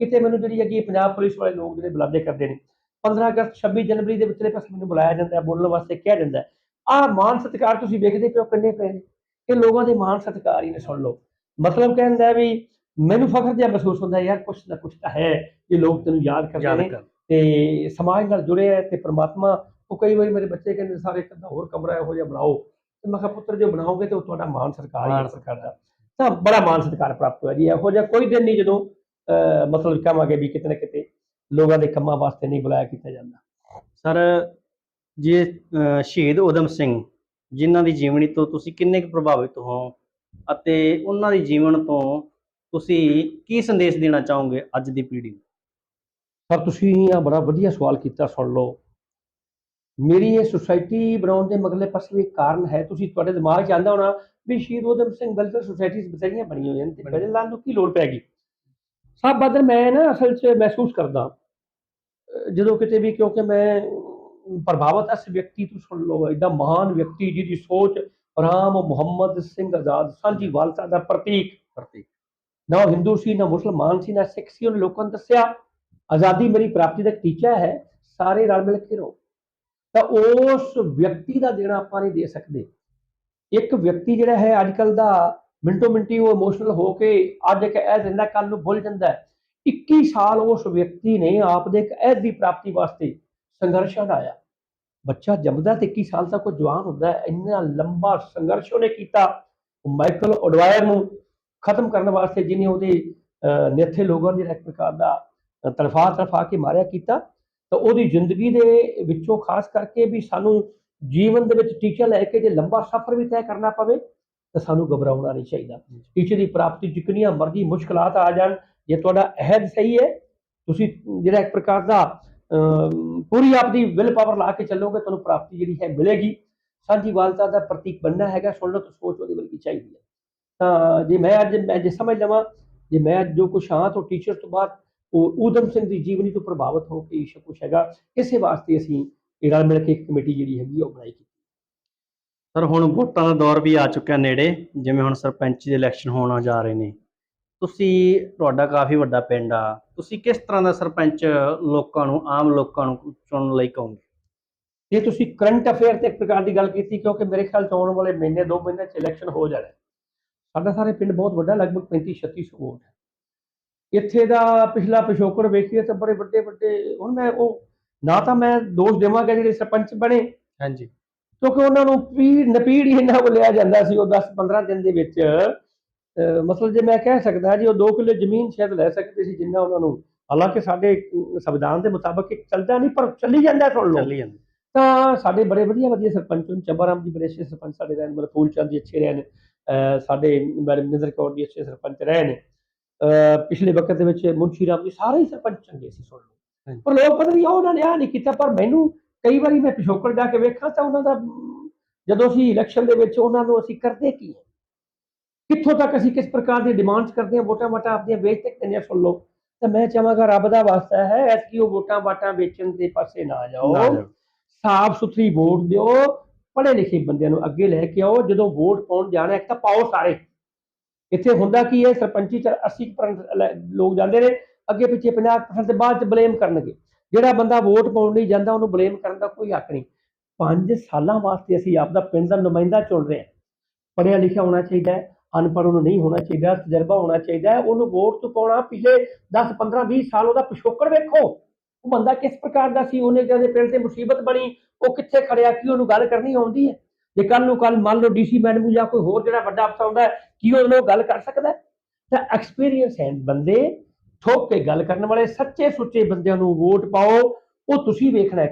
ਕਿਤੇ ਮੈਨੂੰ ਜਿਹੜੀ ਹੈਗੀ ਪੰਜਾਬ ਪੁਲਿਸ ਵਾਲੇ ਲੋਕ ਜਿਹੜੇ ਬੁਲਾਦੇ ਕਰਦੇ ਨੇ। 15 ਅਗਸਤ 26 ਜਨਵਰੀ ਦੇ ਵਿਚਲੇ ਪਾਸੇ ਮੈਨੂੰ ਬੁਲਾਇਆ ਜਾਂਦਾ ਬੋਲਣ ਵਾਸਤੇ ਕਿਹਾ ਜਾਂਦਾ। ਆਹ ਮਾਨ ਸਤਿਕਾਰ ਤੁਸੀਂ ਵੇਖਦੇ ਪਿਓ ਕਿੰਨੇ ਪਏ ਨੇ ਇਹ ਲੋਕਾਂ ਦੇ ਮਾਨ ਸਤਿਕਾਰ ਹੀ ਨੇ ਸੁਣ ਲਓ। ਮਤਲਬ ਕਹਿੰਦਾ ਵੀ ਮੈਨੂੰ ਫਖਰ ਜਿਹਾ ਮਹਿਸੂਸ ਹੁੰਦਾ ਯਾਰ ਕੁਛ ਨਾ ਕੁਛ ਤਾਂ ਹੈ ਇਹ ਲੋਕ ਤੈਨੂੰ ਯਾਦ ਕਰਦੇ ਨੇ ਤੇ ਸਮਾਜ ਨਾਲ ਜੁੜੇ ਹੈ ਤੇ ਪ੍ਰਮਾਤਮਾ ਉਹ ਕਈ ਵਾਰੀ ਮੇਰੇ ਬੱਚੇ ਕਹਿੰਦੇ ਸਾਰੇ ਇੱਕ ਅੱਧਾ ਹੋਰ ਕਮਰਾ ਇਹੋ ਜਿਹਾ ਬਣਾਓ। ਤੇ ਮੈਂ ਕਿਹਾ ਪੁੱਤਰ ਜੋ ਬਣਾਓਗੇ ਤੇ ਉਹ ਤੁਹਾਡਾ ਮਾਨ ਸਰਕਾਰ ਹੀ ਸਰਕਾਰ ਦਾ। ਤਾਂ ਬੜਾ ਮਾਨ ਸਤਿਕਾਰ ਪ੍ਰਾਪਤ ਹੋਇਆ ਜੀ। ਇਹੋ ਜਿਹਾ ਕੋਈ ਦਿਨ ਨਹੀਂ ਜਦੋਂ ਮਤਲਬ ਕਹਾਂਗੇ ਵੀ ਕਿਤੇ ਨਾ ਕਿਤੇ ਲੋਕਾਂ ਦੇ ਕੰਮਾਂ ਵਾਸਤੇ ਨਹੀਂ ਬੁਲਾਇਆ ਕੀਤਾ ਜਾਂਦਾ। ਸਰ ਜੇ ਸ਼ਹੀਦ ਊਧਮ ਸਿੰਘ, ਜਿਨ੍ਹਾਂ ਦੀ ਜੀਵਨੀ ਤੋਂ ਤੁਸੀਂ ਕਿੰਨੇ ਕੁ ਪ੍ਰਭਾਵਿਤ ਹੋ ਅਤੇ ਉਹਨਾਂ ਦੀ ਜੀਵਨ ਤੋਂ ਤੁਸੀਂ ਕੀ ਸੰਦੇਸ਼ ਦੇਣਾ ਚਾਹੋਗੇ ਅੱਜ ਦੀ ਪੀੜ੍ਹੀ ਨੂੰ? ਸਰ, ਤੁਸੀਂ ਆ ਬੜਾ ਵਧੀਆ ਸਵਾਲ ਕੀਤਾ, ਸੁਣ ਲਓ। ਮੇਰੀ ਇਹ ਸੁਸਾਇਟੀ ਬਣਾਉਣ ਦੇ ਮਗਲੇ ਪਾਸੇ ਵੀ ਇੱਕ ਕਾਰਨ ਹੈ, ਤੁਸੀਂ ਤੁਹਾਡੇ ਦਿਮਾਗ 'ਚ ਆਉਂਦਾ ਹੋਣਾ ਵੀ ਸ਼ਹੀਦ ਊਧਮ ਸਿੰਘ ਵੈਲਫੇਅਰ ਸੁਸਾਇਟੀਜ਼ ਬਥੇਰੀਆਂ ਬਣੀਆਂ ਹੋਈਆਂ ਤੇ ਬਦਲ ਲਾਉਣ ਨੂੰ ਕੀ ਲੋੜ ਪੈ ਗਈ ਸਭ ਬਦਲ ਮੈਂ ਨਾ ਅਸਲ 'ਚ ਮਹਿਸੂਸ ਕਰਦਾ ਜਦੋਂ ਕਿਤੇ ਵੀ ਕਿਉਂਕਿ ਮੈਂ ਪ੍ਰਭਾਵਿਤ ਇਸ ਵਿਅਕਤੀ ਤੋਂ ਸੁਣ ਲਓ ਐਡਾ ਮਹਾਨ ਵਿਅਕਤੀ ਜਿਹਦੀ ਸੋਚ ਰਾਮ ਮੁਹੰਮਦ ਸਿੰਘ ਆਜ਼ਾਦ ਸਾਂਝੀ ਵਾਲਤਾ ਦਾ ਪ੍ਰਤੀਕ। ਪ੍ਰਤੀ ਨਾ ਹਿੰਦੂ ਸੀ ਨਾ ਮੁਸਲਮਾਨ ਸੀ ਨਾ ਸਿੱਖ ਸੀ ਉਹਨੇ ਲੋਕਾਂ ਨੂੰ ਦੱਸਿਆ ਆਜ਼ਾਦੀ ਮੇਰੀ ਪ੍ਰਾਪਤੀ ਦਾ ਟੀਚਾ ਹੈ ਸਾਰੇ ਰਲ ਮਿਲ ਕੇ ਰਹੋ। ਤਾਂ ਉਸ ਵਿਅਕਤੀ ਦਾ ਦੇਣਾ ਆਪਾਂ ਨਹੀਂ ਦੇ ਸਕਦੇ। ਇੱਕ ਵਿਅਕਤੀ ਜਿਹੜਾ ਹੈ ਅੱਜ ਕੱਲ ਦਾ ਮਿੰਟੋ ਮਿੰਟੀ ਉਹ ਇਮੋਸ਼ਨਲ ਹੋ ਕੇ ਅੱਜ ਇੱਕ ਇਹ ਦਿੰਦਾ ਕੱਲ ਨੂੰ ਭੁੱਲ ਜਾਂਦਾ ਹੈ। 21 ਸਾਲ ਉਸ ਵਿਅਕਤੀ ਨੇ ਆਪ ਦੇ ਇੱਕ ਅਹਿਦ ਦੀ ਪ੍ਰਾਪਤੀ ਵਾਸਤੇ ਸੰਘਰਸ਼ ਹਟਾਇਆ ਬੱਚਾ ਜੰਮਦਾ ਤੇ 21 ਸਾਲ ਤੱਕ ਉਹ ਜਵਾਨ ਹੁੰਦਾ ਹੈ ਇੰਨਾ ਲੰਬਾ ਸੰਘਰਸ਼ ਉਹਨੇ ਕੀਤਾ। ਮਾਈਕਲ ਓਡਵਾਇਰ ਨੂੰ ਖਤਮ ਕਰਨ ਵਾਸਤੇ ਜਿਹਨੇ ਉਹਦੇ ਨੇਥੇ ਲੋਕਾਂ ਨੂੰ ਇੱਕ ਪ੍ਰਕਾਰ ਦਾ ਅਹ, ਤੜਫਾ ਤੜਫਾ ਕੇ ਮਾਰਿਆ ਕੀਤਾ ਤਾਂ ਉਹਦੀ ਜ਼ਿੰਦਗੀ ਦੇ ਵਿੱਚੋਂ ਖਾਸ ਕਰਕੇ ਵੀ ਸਾਨੂੰ ਜੀਵਨ ਦੇ ਵਿੱਚ ਟੀਚਾ ਲੈ ਕੇ ਜੇ ਲੰਬਾ ਸਫ਼ਰ ਵੀ ਤੈਅ ਕਰਨਾ ਪਵੇ ਤਾਂ ਸਾਨੂੰ ਘਬਰਾਉਣਾ ਨਹੀਂ ਚਾਹੀਦਾ। ਟੀਚੇ ਦੀ ਪ੍ਰਾਪਤੀ ਜਿੰਨੀਆਂ ਮਰਜ਼ੀ ਮੁਸ਼ਕਲਾਂ ਆ ਜਾਣ ਜੇ ਤੁਹਾਡਾ ਅਹਿਦ ਸਹੀ ਹੈ ਤੁਸੀਂ ਜਿਹੜਾ ਇੱਕ ਪ੍ਰਕਾਰ ਦਾ ਪੂਰੀ ਆਪਦੀ ਵਿਲ ਪਾਵਰ ਲਾ ਕੇ ਚੱਲੋਗੇ, ਤੁਹਾਨੂੰ ਪ੍ਰਾਪਤੀ ਜਿਹੜੀ ਹੈ ਮਿਲੇਗੀ। ਸਾਂਝੀ ਵਾਲਤਾ ਦਾ ਪ੍ਰਤੀਕ ਬਣਨਾ ਹੈਗਾ, ਸੁਣ ਲਓ, ਸੋਚ ਉਹਦੀ ਵਰਗੀ ਚਾਹੀਦੀ ਹੈ। ਤਾਂ ਜੇ ਮੈਂ ਅੱਜ, ਮੈਂ ਜੇ ਸਮਝ ਲਵਾਂ, ਜੇ ਮੈਂ ਅੱਜ ਜੋ ਕੁਛ ਹਾਂ, ਤਾਂ ਟੀਚਰ ਤੋਂ ਬਾਅਦ ਉਹ ਊਧਮ ਸਿੰਘ ਦੀ ਜੀਵਨੀ ਤੋਂ ਪ੍ਰਭਾਵਿਤ ਹੋ ਕੇ ਇਹ ਕੁਛ ਹੈਗਾ। ਇਸੇ ਵਾਸਤੇ ਅਸੀਂ ਇਹ ਰਲ ਮਿਲ ਕੇ ਇੱਕ ਕਮੇਟੀ ਜਿਹੜੀ ਹੈਗੀ ਉਹ ਬਣਾਈ ਕੀਤੀ। ਸਰ, ਹੁਣ ਵੋਟਾਂ ਦਾ ਦੌਰ ਵੀ ਆ ਚੁੱਕਿਆ ਨੇੜੇ, ਜਿਵੇਂ ਹੁਣ ਸਰਪੰਚ ਦੇ ਇਲੈਕਸ਼ਨ ਹੋਣ ਜਾ ਰਹੇ ਨੇ। ਤੁਸੀਂ ਤੁਹਾਡਾ ਕਾਫੀ ਵੱਡਾ ਪਿੰਡ ਆ। ਤੁਸੀਂ ਕਿਸ ਤਰ੍ਹਾਂ ਦਾ ਸਰਪੰਚ ਲੋਕਾਂ ਨੂੰ ਆਮ ਲੋਕਾਂ ਨੂੰ ਚੁਣਨ ਲਈ ਕਹੋਗੇ? ਜੇ ਤੁਸੀਂ ਕਰੰਟ ਅਫੇਅਰ ਤੇ ਇੱਕ ਪ੍ਰਕਾਰ ਦੀ ਗੱਲ ਕੀਤੀ ਕਿਉਂਕਿ ਮੇਰੇ ਖਿਆਲ ਚ ਆਉਣ ਵਾਲੇ ਮਹੀਨੇ ਦੋ ਮਹੀਨੇ ਚ ਇਲੈਕਸ਼ਨ ਹੋ ਜਾਣਾ। ਸਾਡਾ ਸਾਰੇ ਪਿੰਡ ਬਹੁਤ ਵੱਡਾ ਲਗਭਗ 35 36 ਵੋਟ ਹੈ। ਇੱਥੇ ਦਾ ਪਿਛਲਾ ਪਿਛੋਕੜ ਵੇਖੀਏ ਤਾਂ ਬੜੇ ਵੱਡੇ ਵੱਡੇ ਹੁਣ ਮੈਂ ਉਹ ਨਾ ਤਾਂ ਮੈਂ ਦੋਸ਼ ਦੇਵਾਂਗਾ ਜਿਹੜੇ ਸਰਪੰਚ ਬਣੇ ਹਾਂਜੀ। ਕਿਉਂਕਿ ਉਹਨਾਂ ਨੂੰ ਪੀੜ ਨਪੀੜ ਹੀ ਇਹਨਾਂ ਕੋਲ ਲਿਆ ਜਾਂਦਾ ਸੀ ਉਹ 10 15 ਦਿਨ ਦੇ ਵਿੱਚ। ਮਤਲਬ ਜੇ ਮੈਂ ਕਹਿ ਸਕਦਾ ਜੀ ਉਹ 2 ਕਿੱਲੇ ਜ਼ਮੀਨ ਸ਼ਾਇਦ ਲੈ ਸਕਦੇ ਸੀ ਜਿੰਨਾ ਉਹਨਾਂ ਨੂੰ ਹਾਲਾਂਕਿ ਸਾਡੇ ਸੰਵਿਧਾਨ ਦੇ ਮੁਤਾਬਕ ਇਹ ਚੱਲਦਾ ਨਹੀਂ ਪਰ ਚੱਲੀ ਜਾਂਦਾ ਸੁਣ ਲਓ। ਚੱਲੀ ਜਾਂਦੀ। ਤਾਂ ਸਾਡੇ ਬੜੇ ਵਧੀਆ ਵਧੀਆ ਸਰਪੰਚ ਹਨ ਚੰਬਾਰਾਮ ਜੀ ਬੜੇ ਅੱਛੇ ਸਰਪੰਚ ਸਾਡੇ ਰਹੇ ਨੇ ਮਤਲਬ ਫੂਲ ਚੰਦ ਜੀ ਅੱਛੇ ਰਹੇ ਨੇ ਅਹ ਸਾਡੇ ਮੈਡਮ ਨਿੰਦਰ ਕੌਰ ਜੀ ਅੱਛੇ ਸਰਪੰਚ ਰਹੇ ਨੇ ਪਿਛਲੇ ਵਕਤ ਦੇ ਵਿੱਚ ਮੁੰਸ਼ੀ ਰਾਮ ਜੀ ਸਾਰੇ ਹੀ ਸਰਪੰਚ ਚੰਗੇ ਸੀ ਸੁਣ ਲਓ। ਪਰ ਲੋਕ ਪਤਾ ਨਹੀਂ ਉਹਨਾਂ ਨੇ ਆ ਨਹੀਂ ਕੀਤਾ ਪਰ ਮੈਨੂੰ ਕਈ ਵਾਰੀ ਮੈਂ ਪਿਛੋਕੜ ਜਾ ਕੇ ਵੇਖਾਂ ਤਾਂ ਉਹਨਾਂ ਦਾ ਜਦੋਂ ਅਸੀਂ ਇਲੈਕਸ਼ਨ ਦੇ ਵਿੱਚ ਉਹਨਾਂ ਨੂੰ ਅਸੀਂ ਕਰਦੇ ਕੀ ਹਾਂ? ਕਿੱਥੋਂ ਤੱਕ ਅਸੀਂ ਕਿਸ ਪ੍ਰਕਾਰ ਦੀ ਡਿਮਾਂਡਸ ਕਰਦੇ ਹਾਂ ਵੋਟਾਂ ਵਾਟਾਂ ਆਪਣੀਆਂ ਵੇਚ ਤੱਕ ਕਿੰਨੇ ਸੁਣ ਲਓ ਤਾਂ ਮੈਂ ਚਾਹਾਂਗਾ ਰੱਬ ਦਾ ਵਾਸਤਾ ਹੈ ਐਤਕੀ ਉਹ ਵੋਟਾਂ ਵਾਟਾਂ ਵੇਚਣ ਦੇ ਪਾਸੇ ਨਾ ਜਾਓ। ਸਾਫ਼ ਸੁਥਰੀ ਵੋਟ ਦਿਓ ਪੜ੍ਹੇ ਲਿਖੇ ਬੰਦਿਆਂ ਨੂੰ ਅੱਗੇ ਲੈ ਕੇ ਆਓ ਜਦੋਂ ਵੋਟ ਪਾਉਣ ਜਾਣਾ ਇੱਕ ਤਾਂ ਪਾਓ ਸਾਰੇ। ਇੱਥੇ ਹੁੰਦਾ ਕੀ ਹੈ ਸਰਪੰਚੀ ਚ 80% ਲੈ- ਲੋਕ ਜਾਂਦੇ ਨੇ ਅੱਗੇ ਪਿੱਛੇ 50% ਤੇ ਬਾਅਦ ਚ ਬਲੇਮ ਕਰਨਗੇ। ਜਿਹੜਾ ਬੰਦਾ ਵੋਟ ਪਾਉਣ ਨਹੀਂ ਜਾਂਦਾ ਉਹਨੂੰ ਬਲੇਮ ਕਰਨ ਦਾ ਕੋਈ ਹੱਕ ਨਹੀਂ। ਪੰਜ ਸਾਲਾਂ ਵਾਸਤੇ ਅਸੀਂ ਆਪਦਾ ਪਿੰਡ ਦਾ ਨੁਮਾਇੰਦਾ ਚੁਣ ਰਹੇ ਹਾਂ। ਪੜ੍ਹਿਆ ਲਿਖਿਆ ਹੋਣਾ ਚਾਹੀਦਾ ਹੈ। ਅਨਪੜ੍ਹ ਉਹਨੂੰ ਨਹੀਂ ਹੋਣਾ ਚਾਹੀਦਾ, ਤਜਰਬਾ ਹੋਣਾ ਚਾਹੀਦਾ ਹੈ, ਉਹਨੂੰ ਵੋਟ ਤੋਂ ਪਾਉਣਾ ਪਿਛਲੇ 10 15 20 ਸਾਲ ਉਹਦਾ ਪਿਛੋਕੜ ਵੇਖੋ। ਉਹ ਬੰਦਾ ਕਿਸ ਪ੍ਰਕਾਰ ਦਾ ਸੀ, ਉਹਨੇ ਜਦੋਂ ਪਿੰਡ ਤੇ ਮੁਸੀਬਤ ਬਣੀ, ਉਹ ਕਿੱਥੇ ਖੜਿਆ, ਕੀ ਉਹਨੂੰ ਗੱਲ ਕਰਨੀ ਆਉਂਦੀ ਹੈ? ਜੇ ਕੱਲ ਨੂੰ ਕੱਲ ਮੰਨ ਲਓ ਡੀਸੀ ਮੈਡਮ ਜਾਂ ਕੋਈ ਹੋਰ ਜਿਹੜਾ ਵੱਡਾ ਅਫਸਰ ਹੁੰਦਾ ਕੀ ਉਹਦੇ ਨਾਲ ਗੱਲ ਕਰ ਸਕਦਾ ਤਾਂ ਐਕਸਪੀਰੀਅੰਸ ਹੈ ਬੰਦੇ, ਠੋਕ ਕੇ ਗੱਲ ਕਰਨ ਵਾਲੇ, ਸੱਚੇ ਸੁੱਚੇ ਬੰਦਿਆਂ ਨੂੰ ਵੋਟ ਪਾਓ, ਉਹ ਤੁਸੀਂ ਵੇਖਣਾ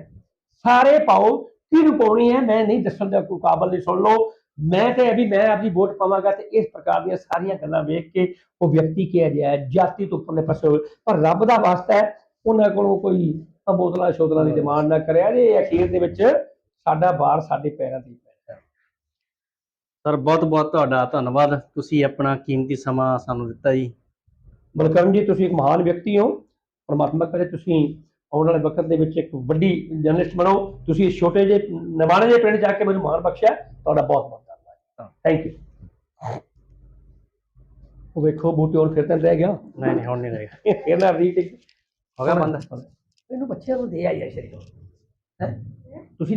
ਸਾਰੇ ਪਾਓ, ਕਿਹਨੂੰ ਪਾਉਣੀ ਹੈ? ਮੈਂ ਨਹੀਂ ਦੱਸਣ ਦਾ ਕੋਈ ਕਾਬਲ ਨਹੀਂ ਸੁਣ ਲਓ। ਮੈਂ ਤੇ ਅਭੀ ਮੈਂ ਆਪਣੀ ਵੋਟ ਪਾਵਾਂਗਾ ਤੇ ਇਸ ਪ੍ਰਕਾਰ ਦੀਆਂ ਸਾਰੀਆਂ ਗੱਲਾਂ ਵੇਖ ਕੇ ਉਹ ਵਿਅਕਤੀ ਕਿਹਾ ਗਿਆ ਜਾਤੀ ਤੋਂ ਉੱਪਰਲੇ ਪਾਸੇ ਪਰ ਰੱਬ ਦਾ ਵਾਸਤਾ ਹੈ ਉਹਨਾਂ ਕੋਲੋਂ ਕੋਈ ਬੋਤਲਾਂ ਸ਼ੋਤਲਾਂ ਦੀ ਡਿਮਾਂਡ ਨਾ ਕਰਿਆ ਜੇ। ਅਖੀਰ ਦੇ ਵਿੱਚ ਸਾਡਾ ਬਾਰ ਸਾਡੇ ਪੈਰਾਂ ਤੇ ਹੈ। ਸਰ ਬਹੁਤ ਬਹੁਤ ਤੁਹਾਡਾ ਧੰਨਵਾਦ। ਤੁਸੀਂ ਆਪਣਾ ਕੀਮਤੀ ਸਮਾਂ ਸਾਨੂੰ ਦਿੱਤਾ ਜੀ। ਬਲਕਰਨ ਜੀ ਤੁਸੀਂ ਇੱਕ ਮਹਾਨ ਵਿਅਕਤੀ ਹੋ। ਪਰਮਾਤਮਾ ਕਰੇ ਤੁਸੀਂ ਆਉਣ ਵਾਲੇ ਵਕਤ ਦੇ ਵਿੱਚ ਇੱਕ ਵੱਡੀ ਜਰਨਲਿਸਟ ਬਣੋ। ਤੁਸੀਂ ਛੋਟੇ ਜਿਹੇ ਨਿਵਾਣੇ ਜਿਹੇ ਪਿੰਡ ਜਾ ਕੇ ਮੈਨੂੰ ਮਾਣ ਬਖਸ਼ਿਆ। ਤੁਹਾਡਾ ਬਹੁਤ ਬਹੁਤ ਥੈਂਕ ਯੂ ਉਹ ਵੇਖੋ ਬੂਟੇ ਹੋਰ ਫਿਰ ਤਾਂ ਰਹਿ ਗਿਆ। ਨਹੀਂ ਨਹੀਂ ਹੁਣ ਨਹੀਂ ਰਹੇਗਾ ਫਿਰ ਨਾ ਰੀਟ ਹੋ ਗਿਆ ਬੰਦ? ਇਹਨੂੰ ਬੱਚਿਆਂ ਨੂੰ ਦੇ ਆਇਆ ਸ਼ਰੀਰ ਹੈ? ਤੁਸੀਂ